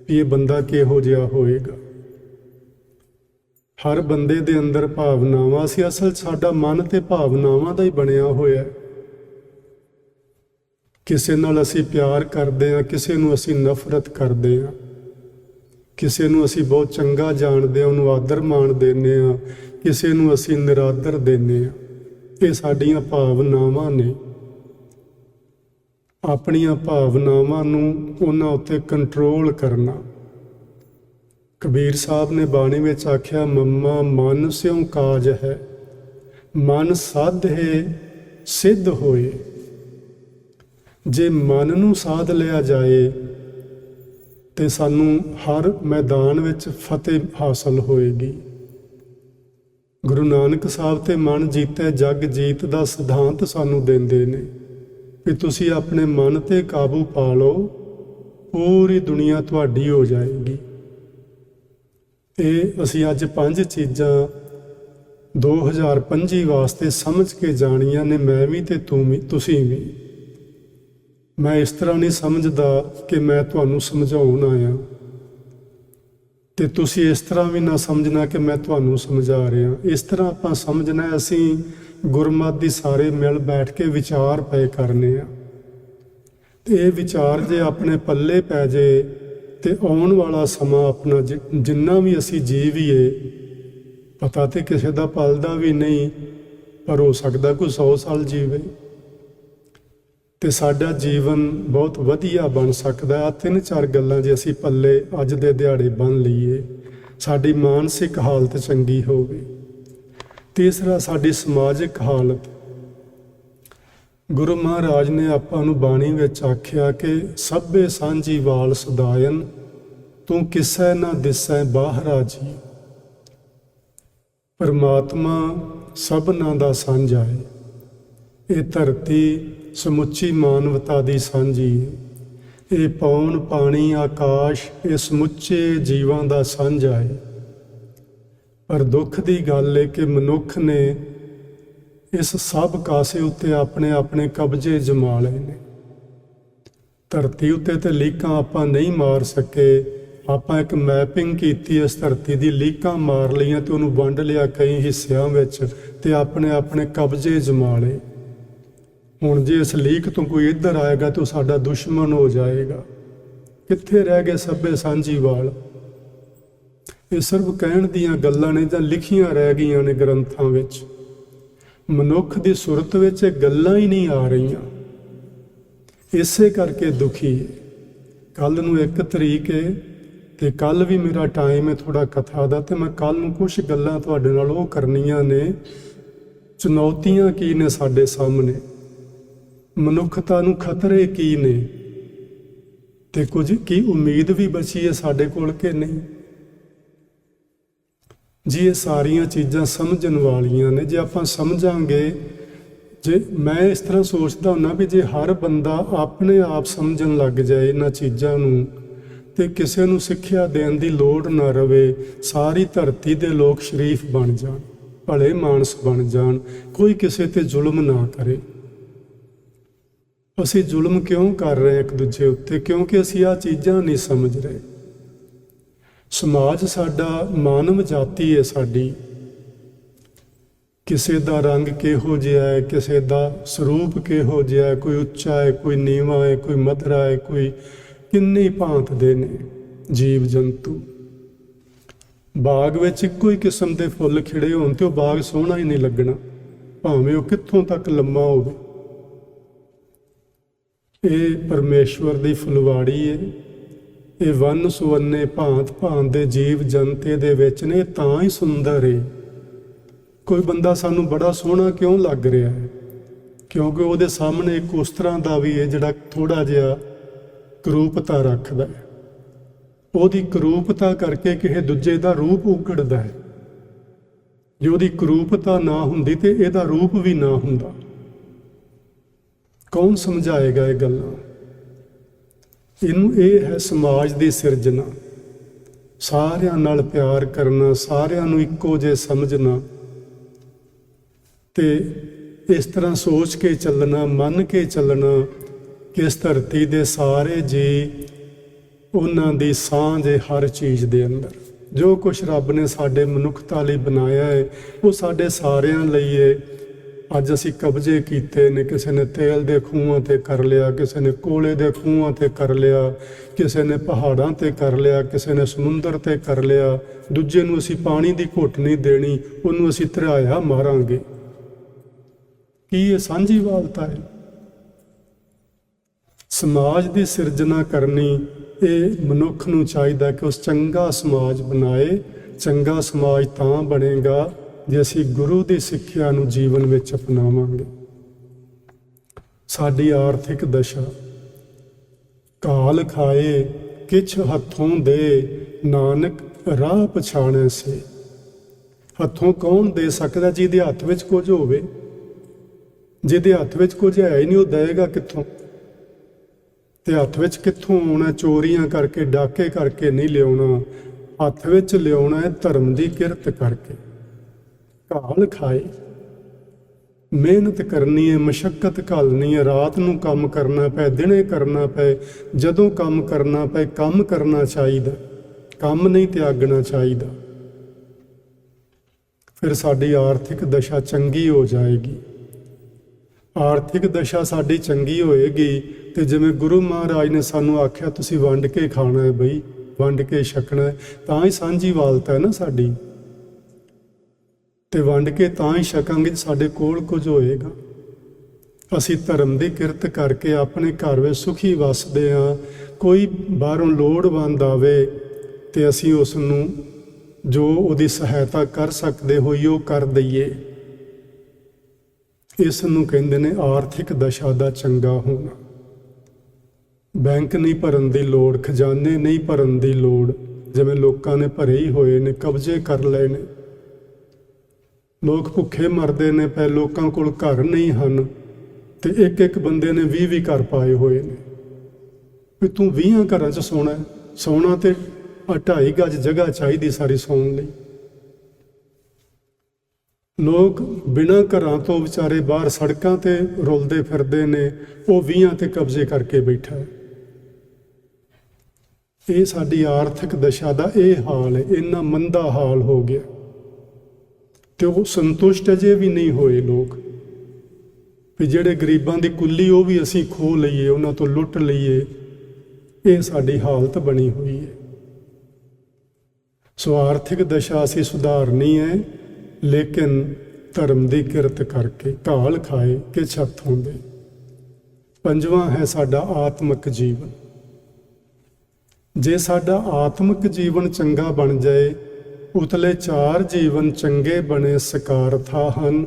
ਵੀ ਇਹ ਬੰਦਾ ਕਿਹੋ ਜਿਹਾ ਹੋਏਗਾ? ਹਰ ਬੰਦੇ ਦੇ ਅੰਦਰ ਭਾਵਨਾਵਾਂ ਸੀ। ਅਸਲ ਸਾਡਾ ਮਨ ਤੇ ਭਾਵਨਾਵਾਂ ਦਾ ਹੀ ਬਣਿਆ ਹੋਇਆ ਹੈ। ਕਿਸੇ ਨਾਲ ਅਸੀਂ ਪਿਆਰ ਕਰਦੇ ਹਾਂ, ਕਿਸੇ ਨੂੰ ਅਸੀਂ ਨਫ਼ਰਤ ਕਰਦੇ ਹਾਂ, ਕਿਸੇ ਨੂੰ ਅਸੀਂ ਬਹੁਤ ਚੰਗਾ ਜਾਣਦੇ ਹਾਂ, ਉਹਨੂੰ ਆਦਰ ਮਾਣ ਦਿੰਦੇ ਹਾਂ, ਕਿਸੇ ਨੂੰ ਅਸੀਂ ਨਿਰਾਦਰ ਦਿੰਦੇ ਹਾਂ। ਇਹ ਸਾਡੀਆਂ ਭਾਵਨਾਵਾਂ ਨੇ। ਆਪਣੀਆਂ ਭਾਵਨਾਵਾਂ ਨੂੰ ਉਹਨਾਂ ਉੱਤੇ ਕੰਟਰੋਲ ਕਰਨਾ। ਕਬੀਰ ਸਾਹਿਬ ਨੇ ਬਾਣੀ ਵਿੱਚ ਆਖਿਆ, ਮੰਮਾ, ਮਨ ਸਿਉ ਕਾਜ ਹੈ। ਮਨ ਸਾਧ ਹੈ, ਸਿੱਧ ਹੋਏ। ਜੇ ਮਨ ਨੂੰ ਸਾਧ ਲਿਆ ਜਾਏ, ਤੇ ਸਾਨੂੰ ਹਰ ਮੈਦਾਨ ਵਿੱਚ ਫਤਿਹ ਹਾਸਲ ਹੋਏਗੀ। ਗੁਰੂ ਨਾਨਕ ਸਾਹਿਬ ਤੇ ਮਨ ਜੀਤੈ ਜਗ ਜੀਤ ਦਾ ਸਿਧਾਂਤ ਸਾਨੂੰ ਦਿੰਦੇ ਨੇ। ਕਿ ਤੁਸੀਂ ਆਪਣੇ ਮਨ ਤੇ ਕਾਬੂ ਪਾ ਲਓ, ਪੂਰੀ ਦੁਨੀਆ ਤੁਹਾਡੀ ਹੋ ਜਾਏਗੀ। ਇਹ ਅਸੀਂ ਅੱਜ ਪੰਜ ਚੀਜ਼ਾਂ 2025 ਵਾਸਤੇ ਸਮਝ ਕੇ ਜਾਣੀਆਂ ਨੇ, ਮੈਂ ਵੀ ਤੇ ਤੂੰ ਵੀ, ਤੁਸੀਂ ਵੀ। ਮੈਂ ਇਸ ਤਰ੍ਹਾਂ ਨਹੀਂ ਸਮਝਦਾ ਕਿ ਮੈਂ ਤੁਹਾਨੂੰ ਸਮਝਾਉਣ ਆਇਆ। ਤੇ ਤੁਸੀਂ ਇਸ ਤਰ੍ਹਾਂ ਵੀ ਨਾ ਸਮਝਣਾ ਕਿ ਮੈਂ ਤੁਹਾਨੂੰ ਸਮਝਾ ਰਿਹਾ। ਇਸ ਤਰ੍ਹਾਂ ਆਪਾਂ ਸਮਝਣਾ ਅਸੀਂ ਗੁਰਮਤ ਦੀ ਸਾਰੇ ਮਿਲ ਬੈਠ ਕੇ ਵਿਚਾਰ ਪਏ ਕਰਨੇ ਆ। ਤੇ ਇਹ ਵਿਚਾਰ ਜੇ ਆਪਣੇ ਪੱਲੇ ਪੈ ਜੇ, ਤੇ ਆਉਣ ਵਾਲਾ ਸਮਾਂ ਆਪਣਾ ਜਿ- ਜਿੰਨਾ ਵੀ ਅਸੀਂ ਜੀਵੀਏ, ਪਤਾ ਤੇ ਕਿਸੇ ਦਾ ਪਲਦਾ ਵੀ ਨਹੀਂ, ਪਰ ਹੋ ਸਕਦਾ ਕੋਈ 100 ਸਾਲ ਜੀਵੇ। ਤੇ ਸਾਡਾ ਜੀਵਨ ਬਹੁਤ ਵਧੀਆ ਬਣ ਸਕਦਾ। ਆ ਤਿੰਨ ਚਾਰ ਗੱਲਾਂ ਜੇ ਅਸੀਂ ਪੱਲੇ ਅੱਜ ਦੇ ਦਿਹਾੜੇ ਬੰਨ ਲਈਏ, ਸਾਡੀ ਮਾਨਸਿਕ ਹਾਲਤ ਚੰਗੀ ਹੋਵੇ। ਤੀਸਰਾ, ਸਾਡੀ ਸਮਾਜਿਕ ਹਾਲਤ। ਗੁਰੂ ਮਹਾਰਾਜ ਨੇ ਆਪਾਂ ਨੂੰ ਬਾਣੀ ਵਿੱਚ ਆਖਿਆ ਕਿ ਸਭੇ ਸਾਂਝੀ ਵਾਲ ਸਦਾਇਨ, ਤੂੰ ਕਿਸੈ ਨਾ ਦਿਸੈ ਬਾਹਰਾ ਜੀ। ਪਰਮਾਤਮਾ ਸਭਨਾਂ ਦਾ ਸਾਂਝਾ ਹੈ ਇਹ ਧਰਤੀ ਸਮੁੱਚੀ ਮਾਨਵਤਾ ਦੀ ਸਾਂਝੀ। ਹੈ ਇਹ ਪੌਣ ਪਾਣੀ, ਆਕਾਸ਼, ਇਹ ਸਮੁੱਚੇ ਜੀਵਾਂ ਦਾ ਸਾਂਝਾ ਹੈ ਪਰ ਦੁੱਖ ਦੀ ਗੱਲ ਹੈ ਕਿ ਮਨੁੱਖ ਨੇ ਇਸ ਸਭ ਕਾਸੇ ਉੱਤੇ ਆਪਣੇ ਆਪਣੇ ਕਬਜ਼ੇ ਜਮਾ ਲਏ ਨੇ। ਧਰਤੀ ਉੱਤੇ ਤੇ ਲੀਕਾਂ ਆਪਾਂ ਨਹੀਂ ਮਾਰ ਸਕੇ। ਆਪਾਂ ਇੱਕ ਮੈਪਿੰਗ ਕੀਤੀ ਇਸ ਧਰਤੀ ਦੀ, ਲੀਕਾਂ ਮਾਰ ਲਈਆਂ ਤੇ ਉਹਨੂੰ ਵੰਡ ਲਿਆ ਕਈ ਹਿੱਸਿਆਂ ਵਿੱਚ ਤੇ ਆਪਣੇ ਆਪਣੇ ਕਬਜ਼ੇ ਜਮਾ ਲਏ। ਹੁਣ ਜੇ ਇਸ ਲੀਕ ਤੋਂ ਕੋਈ ਇੱਧਰ ਆਏਗਾ ਤਾਂ ਉਹ ਸਾਡਾ ਦੁਸ਼ਮਣ ਹੋ ਜਾਏਗਾ। ਕਿੱਥੇ ਰਹਿ ਗਏ ਸਭੇ ਸਾਂਝੀ ਵਾਲ? ਇਹ ਸਿਰਫ ਕਹਿਣ ਦੀਆਂ ਗੱਲਾਂ ਨੇ ਜਾਂ ਲਿਖੀਆਂ ਰਹਿ ਗਈਆਂ ਨੇ ਗ੍ਰੰਥਾਂ ਵਿੱਚ? ਮਨੁੱਖ ਦੀ ਸੁਰਤ ਵਿੱਚ ਇਹ ਗੱਲਾਂ ਹੀ ਨਹੀਂ ਆ ਰਹੀਆਂ। ਇਸੇ ਕਰਕੇ ਦੁਖੀ ਹੈ ਕੱਲ ਨੂੰ ਇੱਕ ਤਰੀਕ ਹੈ ਤੇ ਕੱਲ ਵੀ ਮੇਰਾ ਟਾਈਮ ਹੈ ਥੋੜਾ ਕਥਾ ਦਾ ਤੇ ਮੈਂ ਕੱਲ ਨੂੰ ਕੁਝ ਗੱਲਾਂ ਤੁਹਾਡੇ ਨਾਲ ਉਹ ਕਰਨੀਆਂ ਨੇ। ਚੁਣੌਤੀਆਂ ਕੀ ਨੇ ਸਾਡੇ ਸਾਹਮਣੇ? ਮਨੁੱਖਤਾ ਨੂੰ ਖਤਰੇ ਕੀ ਨੇ? ਤੇ ਕੁਝ ਕੀ ਉਮੀਦ ਵੀ ਬਚੀ ਹੈ ਸਾਡੇ ਕੋਲ ਕਿ ਨਹੀਂ? ਜੀ, ਇਹ ਸਾਰੀਆਂ ਚੀਜ਼ਾਂ ਸਮਝਣ ਵਾਲੀਆਂ ਨੇ। ਜੇ ਆਪਾਂ ਸਮਝਾਂਗੇ, ਜੇ ਮੈਂ ਇਸ ਤਰ੍ਹਾਂ ਸੋਚਦਾ ਹੁੰਨਾ ਵੀ ਜੇ ਹਰ ਬੰਦਾ ਆਪਣੇ ਆਪ ਸਮਝਣ ਲੱਗ ਜਾਏ ਇਹਨਾਂ ਚੀਜ਼ਾਂ ਨੂੰ, ਤੇ ਕਿਸੇ ਨੂੰ ਸਿੱਖਿਆ ਦੇਣ ਦੀ ਲੋੜ ਨਾ ਰਵੇ, ਸਾਰੀ ਧਰਤੀ ਦੇ ਲੋਕ ਸ਼ਰੀਫ ਬਣ ਜਾਣ, ਭਲੇ ਮਾਨਸ ਬਣ ਜਾਣ, ਕੋਈ ਕਿਸੇ ਤੇ ਜ਼ੁਲਮ ਨਾ ਕਰੇ। ਅਸੀਂ ਜ਼ੁਲਮ ਕਿਉਂ ਕਰ ਰਹੇ ਹਾਂ ਇੱਕ ਦੂਜੇ ਉੱਤੇ? ਕਿਉਂਕਿ ਅਸੀਂ ਆ ਚੀਜ਼ਾਂ ਨਹੀਂ ਸਮਝ ਰਹੇ। ਸਮਾਜ ਸਾਡਾ, ਮਾਨਵ ਜਾਤੀ ਹੈ ਸਾਡੀ। ਕਿਸੇ ਦਾ ਰੰਗ ਕਿਹੋ ਜਿਹਾ ਹੈ, ਕਿਸੇ ਦਾ ਸਰੂਪ ਕਿਹੋ ਜਿਹਾ ਹੈ, ਕੋਈ ਉੱਚਾ ਹੈ, ਕੋਈ ਨੀਵਾਂ ਹੈ, ਕੋਈ ਮਧਰਾ ਹੈ, ਕੋਈ ਕਿੰਨੀ ਭਾਂਤ ਦੇ ਨੇ ਜੀਵ ਜੰਤੂ। ਬਾਗ ਵਿੱਚ ਇੱਕੋ ਹੀ ਕਿਸਮ ਦੇ ਫੁੱਲ ਖਿੜੇ ਹੋਣ ਤੇ ਉਹ ਬਾਗ ਸੋਹਣਾ ਹੀ ਨਹੀਂ ਲੱਗਣਾ। ਭਾਵੇਂ ਉਹ ਕਿੱਥੋਂ ਤੱਕ ਲੰਮਾ ਹੋਵੇ। ਇਹ ਪਰਮੇਸ਼ਵਰ ਦੀ ਫੁਲਵਾੜੀ ਹੈ ਇਹ ਵੰਨ ਸੁਵੰਨੇ ਭਾਂਤ ਭਾਂਤ ਦੇ ਜੀਵ ਜੰਤੇ ਦੇ ਵਿੱਚ ਨੇ ਤਾਂ ਹੀ ਸੁੰਦਰ ਹੈ ਕੋਈ ਬੰਦਾ ਸਾਨੂੰ ਬੜਾ ਸੋਹਣਾ ਕਿਉਂ ਲੱਗ ਰਿਹਾ ਹੈ? ਕਿਉਂਕਿ ਉਹਦੇ ਸਾਹਮਣੇ ਇੱਕ ਉਸ ਤਰ੍ਹਾਂ ਦਾ ਵੀ ਹੈ ਜਿਹੜਾ ਥੋੜਾ ਜਿਹਾ ਕਰੂਪਤਾ ਰੱਖਦਾ ਹੈ। ਉਹਦੀ ਕਰੂਪਤਾ ਕਰਕੇ ਕਿਸੇ ਦੂਜੇ ਦਾ ਰੂਪ ਉਗੜਦਾ ਹੈ। ਜੇ ਉਹਦੀ ਕਰੂਪਤਾ ਨਾ ਹੁੰਦੀ ਤੇ ਇਹਦਾ ਰੂਪ ਵੀ ਨਾ ਹੁੰਦਾ। ਕੌਣ ਸਮਝਾਏਗਾ ਇਹ ਗੱਲਾਂ? ਇਹਨੂੰ ਇਹ ਹੈ ਸਮਾਜ ਦੀ ਸਿਰਜਣਾ। ਸਾਰਿਆਂ ਨਾਲ ਪਿਆਰ ਕਰਨਾ, ਸਾਰਿਆਂ ਨੂੰ ਇੱਕੋ ਜਿਹਾ ਸਮਝਣਾ ਤੇ ਇਸ ਤਰ੍ਹਾਂ ਸੋਚ ਕੇ ਚੱਲਣਾ, ਮੰਨ ਕੇ ਚੱਲਣਾ ਕਿ ਇਸ ਧਰਤੀ ਦੇ ਸਾਰੇ ਜੀ ਉਹਨਾਂ ਦੀ ਸਾਂਝ ਹੈ ਹਰ ਚੀਜ਼ ਦੇ ਅੰਦਰ। ਜੋ ਕੁਝ ਰੱਬ ਨੇ ਸਾਡੇ ਮਨੁੱਖਤਾ ਲਈ ਬਣਾਇਆ ਹੈ, ਉਹ ਸਾਡੇ ਸਾਰਿਆਂ ਲਈ ਹੈ। ਅੱਜ ਅਸੀਂ ਕਬਜ਼ੇ ਕੀਤੇ ਨੇ, ਕਿਸੇ ਨੇ ਤੇਲ ਦੇ ਖੂਹਾਂ ਤੇ ਕਰ ਲਿਆ, ਕਿਸੇ ਨੇ ਕੋਲੇ ਦੇ ਖੂਹਾਂ ਤੇ ਕਰ ਲਿਆ, ਕਿਸੇ ਨੇ ਪਹਾੜਾਂ ਤੇ ਕਰ ਲਿਆ, ਕਿਸੇ ਨੇ ਸਮੁੰਦਰ ਤੇ ਕਰ ਲਿਆ। ਦੂਜੇ ਨੂੰ ਅਸੀਂ ਪਾਣੀ ਦੀ ਘੁੱਟ ਨਹੀਂ ਦੇਣੀ, ਉਹਨੂੰ ਅਸੀਂ ਧਰਾਇਆ ਮਾਰਾਂਗੇ। ਕੀ ਇਹ ਸਾਂਝੀ ਵਾਲਤਾ ਹੈ? ਸਮਾਜ ਦੀ ਸਿਰਜਣਾ ਕਰਨੀ, ਇਹ ਮਨੁੱਖ ਨੂੰ ਚਾਹੀਦਾ ਕਿ ਉਸ ਚੰਗਾ ਸਮਾਜ ਬਣਾਏ, ਚੰਗਾ ਸਮਾਜ ਤਾਂ ਬਣੇਗਾ। ਜੇ ਅਸੀਂ ਗੁਰੂ ਦੀ ਸਿੱਖਿਆ ਨੂੰ ਜੀਵਨ ਵਿੱਚ ਅਪਣਾਵਾਂਗੇ, ਸਾਡੀ ਆਰਥਿਕ ਦਸ਼ਾ ਕਾਲ ਖਾਏ, ਕਿਛ ਹੱਥੋਂ ਦੇ ਨਾਨਕ ਰਾਹ ਪਛਾਣੈ ਸੇ। ਹੱਥੋਂ ਕੌਣ ਦੇ ਸਕਦਾ ਜਿਹਦੇ ਹੱਥ ਵਿੱਚ ਕੁਝ ਹੋਵੇ? ਜਿਹਦੇ ਹੱਥ ਵਿੱਚ ਕੁਝ ਹੈ ਹੀ ਨਹੀਂ, ਉਹ ਦੇਗਾ ਕਿੱਥੋਂ? ਤੇ ਹੱਥ ਵਿੱਚ ਕਿੱਥੋਂ ਆਉਣਾ? ਚੋਰੀਆਂ ਕਰਕੇ, ਡਾਕੇ ਕਰਕੇ ਨਹੀਂ ਲਿਆਉਣਾ। ਹੱਥ ਵਿੱਚ ਲਿਆਉਣਾ ਹੈ ਧਰਮ ਦੀ ਕਿਰਤ ਕਰਕੇ। ਘਾਲ ਖਾਏ। ਮਿਹਨਤ ਕਰਨੀ ਹੈ ਮਸ਼ਕਤ ਘਾਲਣੀ ਹੈ ਰਾਤ ਨੂੰ ਕੰਮ ਕਰਨਾ ਪਏ ਦਿਨੇ ਕਰਨਾ ਪਏ ਜਦੋਂ ਕੰਮ ਕਰਨਾ ਪਏ ਕੰਮ ਕਰਨਾ ਚਾਹੀਦਾ। ਕੰਮ ਨਹੀਂ ਤਿਆਗਣਾ ਚਾਹੀਦਾ। ਫਿਰ ਸਾਡੀ ਆਰਥਿਕ ਦਸ਼ਾ ਚੰਗੀ ਹੋ ਜਾਏਗੀ। ਆਰਥਿਕ ਦਸ਼ਾ ਸਾਡੀ ਚੰਗੀ ਹੋਏਗੀ ਤੇ ਜਿਵੇਂ ਗੁਰੂ ਮਹਾਰਾਜ ਨੇ ਸਾਨੂੰ ਆਖਿਆ, ਤੁਸੀਂ ਵੰਡ ਕੇ ਖਾਣਾ ਹੈ ਬਈ, ਵੰਡ ਕੇ ਛਕਣਾ ਤਾਂ ਹੀ ਸਾਂਝੀ ਵਾਲਤਾ ਹੈ ਨਾ ਸਾਡੀ। ਤੇ ਵੰਡ ਕੇ ਤਾਂ ਹੀ ਛਕਾਂਗੇ ਸਾਡੇ ਕੋਲ ਕੁਝ ਹੋਏਗਾ। ਅਸੀਂ ਧਰਮ ਦੀ ਕਿਰਤ ਕਰਕੇ ਆਪਣੇ ਘਰ ਵਿੱਚ ਸੁਖੀ ਵਸਦੇ ਹਾਂ। ਕੋਈ ਬਾਹਰੋਂ ਲੋੜਵੰਦ ਆਵੇ ਤੇ ਅਸੀਂ ਉਸ ਨੂੰ ਜੋ ਉਹਦੀ ਸਹਾਇਤਾ ਕਰ ਸਕਦੇ ਹੋਈ ਉਹ ਕਰ ਦਈਏ। ਇਸ ਨੂੰ ਕਹਿੰਦੇ ਨੇ ਆਰਥਿਕ ਦਸ਼ਾ ਦਾ ਚੰਗਾ ਹੋਣਾ। ਬੈਂਕ ਨਹੀਂ ਭਰਨ ਦੀ ਲੋੜ, ਖਜ਼ਾਨੇ ਨਹੀਂ ਭਰਨ ਦੀ ਲੋੜ, ਜਿਵੇਂ ਲੋਕਾਂ ਨੇ ਭਰੇ ਹੀ ਹੋਏ ਨੇ, ਕਬਜ਼ੇ ਕਰ ਲਏ ਨੇ। ਲੋਕ ਭੁੱਖੇ ਮਰਦੇ ਨੇ ਪਏ ਲੋਕਾਂ ਕੋਲ ਘਰ ਨਹੀਂ ਹਨ ਤੇ ਇੱਕ ਇੱਕ ਬੰਦੇ ਨੇ 20 20 ਘਰ ਪਾਏ ਹੋਏ ਨੇ। ਵੀ ਤੂੰ 20 ਘਰਾਂ 'ਚ ਸੌਣਾ ਸੌਣਾ ਤੇ ਆਹ ਢਾਈ ਗਜ ਜਗ੍ਹਾ ਚਾਹੀਦੀ ਸਾਰੀ ਸੌਣ ਲਈ। ਲੋਕ ਬਿਨਾਂ ਘਰਾਂ ਤੋਂ ਵਿਚਾਰੇ ਬਾਹਰ ਸੜਕਾਂ ਤੇ ਰੁਲਦੇ ਫਿਰਦੇ ਨੇ, ਉਹ 20 ਤੇ ਕਬਜ਼ੇ ਕਰਕੇ ਬੈਠਾ ਇਹ ਸਾਡੀ ਆਰਥਿਕ ਦਸ਼ਾ ਦਾ ਇਹ ਹਾਲ ਹੈ, ਇੰਨਾ ਮੰਦਾ ਹਾਲ ਹੋ ਗਿਆ। ਤੇ ਉਹ ਸੰਤੁਸ਼ਟ ਅਜੇ ਵੀ ਨਹੀਂ ਹੋਏ ਲੋਕ। ਵੀ ਜਿਹੜੇ ਗਰੀਬਾਂ ਦੀ ਕੁੱਲੀ ਉਹ ਵੀ ਅਸੀਂ ਖੋ ਲਈਏ, ਉਹਨਾਂ ਤੋਂ ਲੁੱਟ ਲਈਏ, ਇਹ ਸਾਡੀ ਹਾਲਤ ਬਣੀ ਹੋਈ ਹੈ। ਸੋ ਆਰਥਿਕ ਦਸ਼ਾ ਅਸੀਂ ਸੁਧਾਰਨੀ ਹੈ, ਲੇਕਿਨ ਧਰਮ ਦੀ ਕਿਰਤ ਕਰਕੇ ਕਾਲ ਖਾਏ ਕਿ ਛੱਤ ਹੁੰਦੇ। ਪੰਜਵਾਂ ਹੈ ਸਾਡਾ ਆਤਮਿਕ ਜੀਵਨ। ਜੇ ਸਾਡਾ ਆਤਮਿਕ ਜੀਵਨ ਚੰਗਾ ਬਣ ਜਾਏ ਉਤਲੇ ਚਾਰ ਜੀਵਨ ਚੰਗੇ ਬਣੇ ਸਕਾਰਥਾ ਹਨ।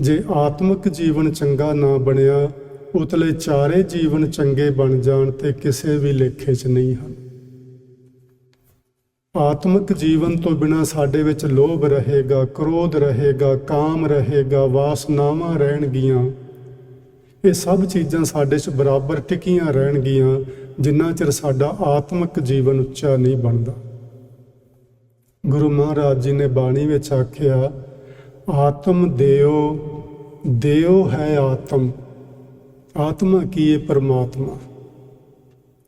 ਜੇ ਆਤਮਿਕ ਜੀਵਨ ਚੰਗਾ ਨਾ ਬਣਿਆ ਉਤਲੇ ਚਾਰੇ ਜੀਵਨ ਚੰਗੇ ਬਣ ਜਾਣ ਤੇ ਕਿਸੇ ਵੀ ਲੇਖੇ 'ਚ ਨਹੀਂ ਹਨ। ਆਤਮਿਕ ਜੀਵਨ ਤੋਂ ਬਿਨਾ ਸਾਡੇ ਵਿੱਚ ਲੋਭ ਰਹੇਗਾ, ਕ੍ਰੋਧ ਰਹੇਗਾ, ਕਾਮ ਰਹੇਗਾ, ਵਾਸਨਾਵਾਂ ਰਹਿਣਗੀਆਂ। ਇਹ ਸਭ ਚੀਜ਼ਾਂ ਸਾਡੇ 'ਚ ਬਰਾਬਰ ਟਿਕੀਆਂ ਰਹਿਣਗੀਆਂ, ਜਿੰਨਾ ਚਿਰ ਸਾਡਾ ਆਤਮਿਕ ਜੀਵਨ ਉੱਚਾ ਨਹੀਂ ਬਣਦਾ। ਗੁਰੂ ਮਹਾਰਾਜ ਜੀ ਨੇ ਬਾਣੀ ਵਿੱਚ ਆਖਿਆ, ਆਤਮ ਦੇਓ ਦੇਓ ਹੈ ਆਤਮ। ਆਤਮਾ ਕੀ ਹੈ ਪਰਮਾਤਮਾ?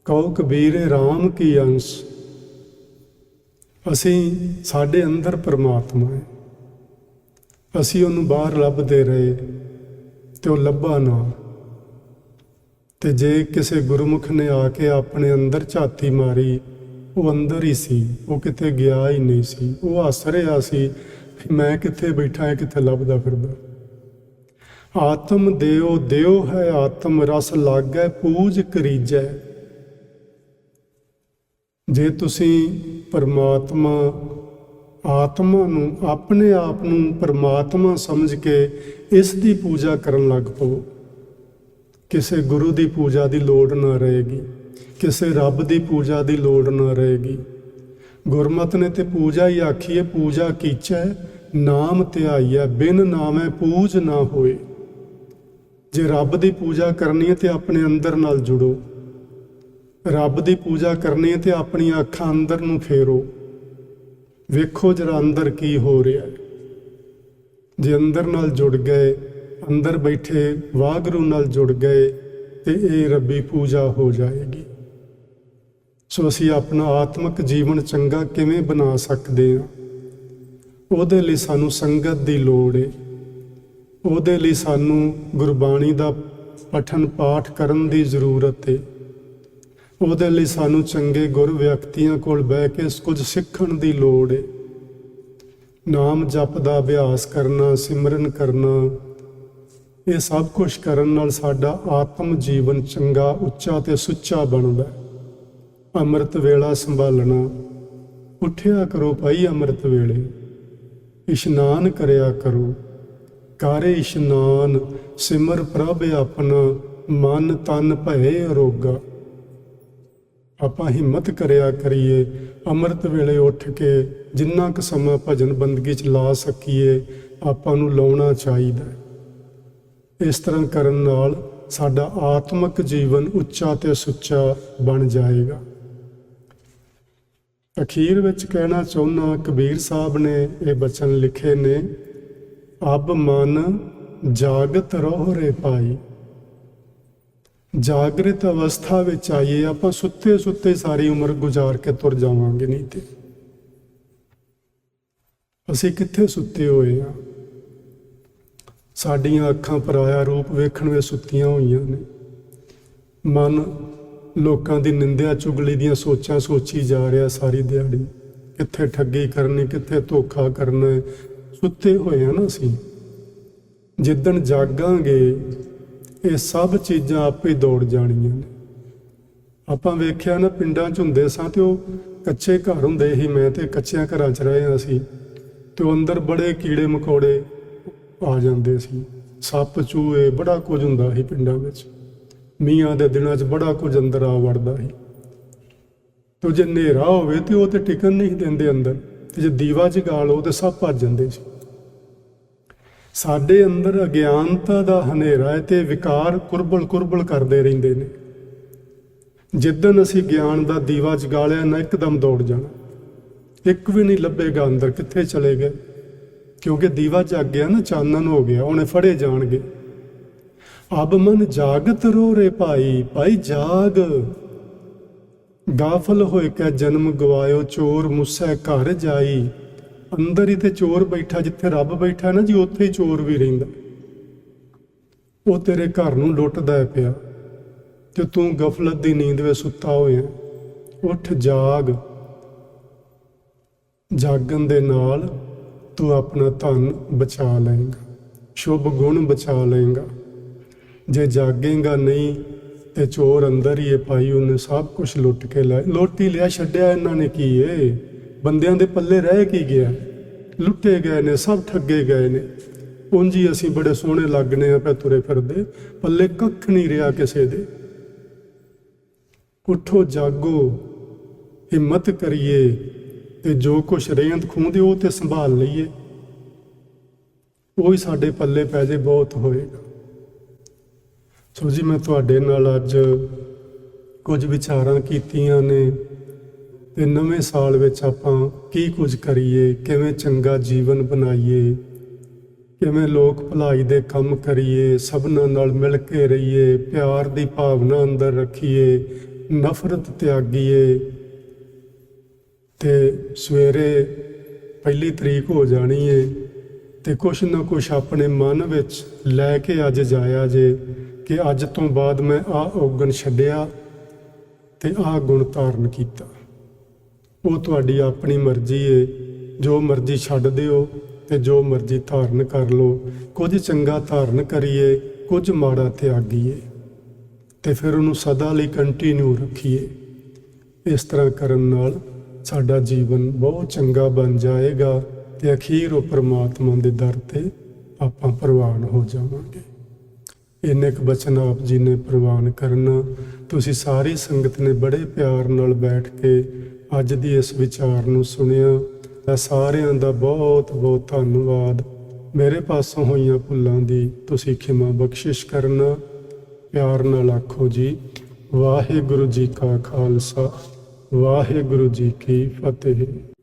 ਕਹੋ ਕਬੀਰ RAM ਕੀ ਅੰਸ਼? ਅਸੀਂ ਸਾਡੇ ਅੰਦਰ ਪਰਮਾਤਮਾ ਹੈ ਅਸੀਂ ਉਹਨੂੰ ਬਾਹਰ ਲੱਭਦੇ ਰਹੇ ਤੇ ਉਹ ਲੱਭਾ ਨਾ। ਤੇ ਜੇ ਕਿਸੇ ਗੁਰਮੁਖ ਨੇ ਆ ਕੇ ਆਪਣੇ ਅੰਦਰ ਝਾਤੀ ਮਾਰੀ ਉਹ ਅੰਦਰ ਹੀ ਸੀ, ਉਹ ਕਿਤੇ ਗਿਆ ਹੀ ਨਹੀਂ ਸੀ, ਉਹ ਹੱਸ ਰਿਹਾ ਸੀ ਮੈਂ ਕਿੱਥੇ ਬੈਠਾ ਹਾਂ, ਕਿੱਥੇ ਲੱਭਦਾ ਫਿਰਦਾ। ਆਤਮ ਦੇਓ ਦਿਓ ਹੈ ਆਤਮ, ਰਸ ਲਾਗੈ, ਪੂਜ ਕਰੀਜੈ। ਜੇ ਤੁਸੀਂ ਪਰਮਾਤਮਾ, ਆਤਮਾ ਨੂੰ ਆਪਣੇ ਆਪ ਨੂੰ ਪਰਮਾਤਮਾ ਸਮਝ ਕੇ ਇਸ ਦੀ ਪੂਜਾ ਕਰਨ ਲੱਗ ਪਓ, ਕਿਸੇ ਗੁਰੂ ਦੀ ਪੂਜਾ ਦੀ ਲੋੜ ਨਾ ਰਹੇਗੀ। ਕਿਸੇ ਰੱਬ ਦੀ ਪੂਜਾ ਦੀ ਲੋੜ ਨਾ ਰਹੇਗੀ। ਗੁਰਮਤ ਨੇ ਤੇ ਪੂਜਾ ਹੀ ਆਖੀਏ ਪੂਜਾ ਕੀਚੈ, ਨਾਮ ਧਿਆਈਐ, ਬਿਨ ਨਾਮੈ ਪੂਜ ਨਾ ਹੋਏ। ਜੇ ਰੱਬ ਦੀ ਪੂਜਾ ਕਰਨੀ ਹੈ ਤੇ ਆਪਣੇ ਅੰਦਰ ਨਾਲ ਜੁੜੋ। ਰੱਬ ਦੀ ਪੂਜਾ ਕਰਨੀ ਹੈ ਤੇ ਆਪਣੀਆਂ ਅੱਖਾਂ ਅੰਦਰ ਨੂੰ ਫੇਰੋ। ਵੇਖੋ ਜਰਾ ਅੰਦਰ ਕੀ ਹੋ ਰਿਹਾ ਹੈ। ਜੇ ਅੰਦਰ ਨਾਲ ਜੁੜ ਗਏ, ਅੰਦਰ ਬੈਠੇ ਵਾਹਿਗੁਰੂ ਨਾਲ ਜੁੜ ਗਏ ਤੇ ਇਹ ਰੱਬੀ ਪੂਜਾ ਹੋ ਜਾਏਗੀ। ਸੋ ਅਸੀਂ ਆਪਣਾ ਆਤਮਿਕ ਜੀਵਨ ਚੰਗਾ ਕਿਵੇਂ ਬਣਾ ਸਕਦੇ ਹਾਂ? ਉਹਦੇ ਲਈ ਸਾਨੂੰ ਸੰਗਤ ਦੀ ਲੋੜ ਏ। ਉਹਦੇ ਲਈ ਸਾਨੂੰ ਗੁਰਬਾਣੀ ਦਾ ਪਠਨ ਪਾਠ ਕਰਨ ਦੀ ਜ਼ਰੂਰਤ ਏ। ਉਹਦੇ ਲਈ ਸਾਨੂੰ ਚੰਗੇ ਗੁਰ ਵਿਅਕਤੀਆਂ ਕੋਲ ਬਹਿ ਕੇ ਕੁਝ ਸਿੱਖਣ ਦੀ ਲੋੜ ਏ। ਨਾਮ ਜਪ ਦਾ ਅਭਿਆਸ ਕਰਨਾ, ਸਿਮਰਨ ਕਰਨਾ ਇਹ ਸਭ ਕੁਝ ਕਰਨ ਨਾਲ ਸਾਡਾ ਆਤਮ ਜੀਵਨ ਚੰਗਾ, ਉੱਚਾ ਤੇ ਸੁੱਚਾ ਬਣਦਾ ਅੰਮ੍ਰਿਤ ਵੇਲਾ ਸੰਭਾਲਣਾ। ਉੱਠਿਆ ਕਰੋ ਭਾਈ ਅੰਮ੍ਰਿਤ ਵੇਲੇ। ਇਸ਼ਨਾਨ ਕਰਿਆ ਕਰੋ। ਕਾਰੇ ਇਸ਼ਨਾਨ, ਸਿਮਰ ਪ੍ਰਭ ਆਪਣਾ, ਮਨ ਤਨ ਭਏ ਅਰੋਗਾ ਆਪਾਂ ਹਿੰਮਤ ਕਰਿਆ ਕਰੀਏ, ਅੰਮ੍ਰਿਤ ਵੇਲੇ ਉੱਠ ਕੇ ਜਿੰਨਾ ਕੁ ਸਮਾਂ ਭਜਨ ਬੰਦਗੀ ਚ ਲਾ ਸਕੀਏ, ਆਪਾਂ ਨੂੰ ਲਾਉਣਾ ਚਾਹੀਦਾ ਇਸ ਤਰ੍ਹਾਂ ਕਰਨ ਨਾਲ ਸਾਡਾ ਆਤਮਿਕ ਜੀਵਨ ਉੱਚਾ ਤੇ ਸੁੱਚਾ ਬਣ ਜਾਏਗਾ। ਅਖੀਰ ਵਿੱਚ ਕਹਿਣਾ ਚਾਹੁੰਦਾ ਕਬੀਰ ਸਾਹਿਬ ਨੇ ਇਹ ਬਚਨ ਲਿਖੇ ਨੇ, ਅਬ ਮਨ ਜਾਗਤ ਰੋਹ ਰੇ ਪਾਈ ਜਾਗਰਿਤ ਅਵਸਥਾ ਵਿੱਚ ਆਈਏ ਆਪਾਂ, ਸੁੱਤੇ ਸੁੱਤੇ ਸਾਰੀ ਉਮਰ ਗੁਜ਼ਾਰ ਕੇ ਤੁਰ ਜਾਵਾਂਗੇ ਨਹੀਂ ਤੇ ਅਸੀਂ ਕਿੱਥੇ ਸੁੱਤੇ ਹੋਏ ਆ? ਸਾਡੀਆਂ ਅੱਖਾਂ ਪਰਾਇਆ ਰੂਪ ਵੇਖਣ ਵਿੱਚ ਸੁੱਤੀਆਂ ਹੋਈਆਂ ਨੇ। ਮਨ ਲੋਕਾਂ ਦੀ ਨਿੰਦਿਆ ਚੁਗਲੀ ਦੀਆਂ ਸੋਚਾਂ ਸੋਚੀ ਜਾ ਰਿਹਾ ਸਾਰੀ ਦਿਹਾੜੀ। ਕਿੱਥੇ ਠੱਗੀ ਕਰਨੀ, ਕਿੱਥੇ ਧੋਖਾ ਕਰਨਾ, ਸੁੱਤੇ ਹੋਏ ਆ ਨਾ ਅਸੀਂ। ਜਿੱਦਣ ਜਾਗਾਂਗੇ, ਇਹ ਸਭ ਚੀਜ਼ਾਂ ਆਪੇ ਦੌੜ ਜਾਣੀਆਂ ਨੇ। ਆਪਾਂ ਵੇਖਿਆ ਨਾ ਪਿੰਡਾਂ 'ਚ ਹੁੰਦੇ ਸਾਂ ਤੇ ਉਹ ਕੱਚੇ ਘਰ ਹੁੰਦੇ ਹੀ ਮੈਂ ਤੇ ਕੱਚਿਆਂ ਘਰਾਂ 'ਚ ਰਹੇ ਹਾਂ ਅਸੀਂ। ਤੇ ਉਹ ਅੰਦਰ ਬੜੇ ਕੀੜੇ ਮਕੌੜੇ ਆ ਜਾਂਦੇ ਸੀ। ਸੱਪ, ਚੂਹੇ, ਬੜਾ ਕੁਝ ਹੁੰਦਾ ਸੀ ਪਿੰਡਾਂ ਵਿੱਚ। ਮੀਆਂ ਦੇ ਦਿਨਾਂ 'ਚ ਬੜਾ ਕੁਝ ਅੰਦਰ ਆ ਵੜਦਾ ਸੀ। ਤੇ ਜੇ ਹਨੇਰਾ ਹੋਵੇ ਤੇ ਉਹ ਤੇ ਟਿਕਣ ਨਹੀਂ ਦਿੰਦੇ ਅੰਦਰ। ਤੇ ਜੇ ਦੀਵਾ ਜਗਾ ਲਓ ਤੇ ਸਭ ਭੱਜ ਜਾਂਦੇ ਸੀ। ਸਾਡੇ ਅੰਦਰ ਅਗਿਆਨਤਾ ਦਾ ਹਨੇਰਾ ਹੈ ਤੇ ਵਿਕਾਰ ਕੁਰਬਲ ਕੁਰਬਲ ਕਰਦੇ ਰਹਿੰਦੇ ਨੇ। ਜਿੱਦਨ ਅਸੀਂ ਗਿਆਨ ਦਾ ਦੀਵਾ ਜਗਾ ਲਿਆ ਨਾ ਇੱਕਦਮ ਦੌੜ ਜਾਣਾ। ਇੱਕ ਵੀ ਨਹੀਂ ਲੱਭੇਗਾ ਅੰਦਰ, ਕਿੱਥੇ ਚਲੇ ਗਏ? ਕਿਉਂਕਿ ਦੀਵਾ ਜਗ ਗਿਆ ਨਾ, ਚਾਨਣ ਹੋ ਗਿਆ, ਉਹਨੇ ਫੜੇ ਜਾਣਗੇ। ਅਬ ਮਨ ਜਾਗਤ ਰੋ ਰੇ ਭਾਈ ਭਾਈ ਜਾਗ। ਗਾਫਲ ਹੋਏ ਕੈ ਜਨਮ ਗਵਾਇਓ, ਚੋਰ ਮੁਸੈ ਘਰ ਜਾਈ। ਅੰਦਰ ਹੀ ਤੇ ਚੋਰ ਬੈਠਾ, ਜਿੱਥੇ ਰੱਬ ਬੈਠਾ ਨਾ, ਜੀ ਉੱਥੇ ਹੀ ਚੋਰ ਵੀ ਰਹਿੰਦਾ। ਉਹ ਤੇਰੇ ਘਰ ਨੂੰ ਲੁੱਟਦਾ ਹੈ ਪਿਆ, ਤੇ ਤੂੰ ਗਫਲਤ ਦੀ ਨੀਂਦ ਵਿੱਚ ਸੁੱਤਾ ਹੋਇਆ। ਉੱਠ ਜਾਗ। ਜਾਗਣ ਦੇ ਨਾਲ ਤੂੰ ਆਪਣਾ ਧਨ ਬਚਾ ਲਏਗਾ, ਸ਼ੁਭ ਗੁਣ ਬਚਾ ਲਏਗਾ। ਜੇ ਜਾਗੇਗਾ ਨਹੀਂ ਤੇ ਚੋਰ ਅੰਦਰ ਹੀ ਹੈ ਭਾਈ, ਉਹਨੇ ਸਭ ਕੁਝ ਲੁੱਟ ਕੇ ਲੈ ਲੁੱਟ ਲਿਆ, ਛੱਡਿਆ ਇਹਨਾਂ ਨੇ ਕੀ ਏ ਬੰਦਿਆਂ ਦੇ ਪੱਲੇ ਰਹਿ ਕੀ ਗਿਆ? ਲੁੱਟੇ ਗਏ ਨੇ, ਸਭ ਠੱਗੇ ਗਏ ਨੇ। ਪੂੰਜੀ ਅਸੀਂ ਬੜੇ ਸੋਹਣੇ ਲੱਗਨੇ ਆ ਪੈ ਤੁਰੇ ਫਿਰਦੇ। ਪੱਲੇ ਕੱਖ ਨਹੀਂ ਰਿਹਾ ਕਿਸੇ ਦੇ। ਉਠੋ ਜਾਗੋ, ਹਿੰਮਤ ਕਰੀਏ। ਤੇ ਜੋ ਕੁਛ ਰਹਿੰਦ ਖੂੰਦੇ ਉਹ ਤੇ ਸੰਭਾਲ ਲਈਏ। ਉਹ ਹੀ ਸਾਡੇ ਪੱਲੇ ਪੈ ਜੇ ਬਹੁਤ ਹੋਏਗਾ। ਸੋ ਜੀ, ਮੈਂ ਤੁਹਾਡੇ ਨਾਲ ਅੱਜ ਕੁਝ ਵਿਚਾਰਾਂ ਕੀਤੀਆਂ ਨੇ ਤੇ ਨਵੇਂ ਸਾਲ ਵਿੱਚ ਆਪਾਂ ਕੀ ਕੁਝ ਕਰੀਏ, ਕਿਵੇਂ ਚੰਗਾ ਜੀਵਨ ਬਣਾਈਏ, ਕਿਵੇਂ ਲੋਕ ਭਲਾਈ ਦੇ ਕੰਮ ਕਰੀਏ, ਸਭਨਾਂ ਨਾਲ ਮਿਲ ਕੇ ਰਹੀਏ, ਪਿਆਰ ਦੀ ਭਾਵਨਾ ਅੰਦਰ ਰੱਖੀਏ, ਨਫ਼ਰਤ ਤਿਆਗੀਏ ਤੇ ਸਵੇਰੇ ਪਹਿਲੀ ਤਰੀਕ ਹੋ ਜਾਣੀ ਏ ਤੇ ਕੁਛ ਨਾ ਕੁਛ ਆਪਣੇ ਮਨ ਵਿੱਚ ਲੈ ਕੇ ਅੱਜ ਜਾਇਆ ਜੇ ਕਿ ਅੱਜ ਤੋਂ ਬਾਅਦ ਮੈਂ ਆ ਔਗਣ ਛੱਡਿਆ ਤੇ ਆ ਗੁਣ ਧਾਰਨ ਕੀਤਾ। ਉਹ ਤੁਹਾਡੀ ਆਪਣੀ ਮਰਜ਼ੀ ਏ, ਜੋ ਮਰਜ਼ੀ ਛੱਡ ਦਿਓ ਤੇ ਜੋ ਮਰਜ਼ੀ ਧਾਰਨ ਕਰ ਲਓ, ਕੁਝ ਚੰਗਾ ਧਾਰਨ ਕਰੀਏ, ਕੁਝ ਮਾੜਾ ਤਿਆਗੀਏ ਤੇ ਫਿਰ ਉਹਨੂੰ ਸਦਾ ਲਈ ਕੰਟੀਨਿਊ ਰੱਖੀਏ। ਇਸ ਤਰ੍ਹਾਂ ਕਰਨ ਨਾਲ ਸਾਡਾ ਜੀਵਨ ਬਹੁਤ ਚੰਗਾ ਬਣ ਜਾਏਗਾ ਤੇ ਅਖੀਰ ਉਹ ਪ੍ਰਮਾਤਮਾ ਦੇ ਦਰ ਤੇ ਆਪਾਂ ਪ੍ਰਵਾਨ ਹੋ ਜਾਵਾਂਗੇ। ਇੰਨੇ ਕੁ ਬਚਨ ਆਪ ਜੀ ਨੇ ਪ੍ਰਵਾਨ ਕਰਨਾ। ਤੁਸੀਂ ਸਾਰੀ ਸੰਗਤ ਨੇ ਬੜੇ ਪਿਆਰ ਨਾਲ ਬੈਠ ਕੇ ਅੱਜ ਦੀ ਇਸ ਵਿਚਾਰ ਨੂੰ ਸੁਣਿਆ। ਤਾਂ ਸਾਰਿਆਂ ਦਾ ਬਹੁਤ ਬਹੁਤ ਧੰਨਵਾਦ। ਮੇਰੇ ਪਾਸੋਂ ਹੋਈਆਂ ਭੁੱਲਾਂ ਦੀ ਤੁਸੀਂ ਖਿਮਾ ਬਖਸ਼ਿਸ਼ ਕਰਨਾ। ਪਿਆਰ ਨਾਲ ਆਖੋ ਜੀ, ਵਾਹਿਗੁਰੂ ਜੀ ਕਾ ਖਾਲਸਾ। ਵਾਹਿਗੁਰੂ ਜੀ ਕੀ ਫਤਿਹ।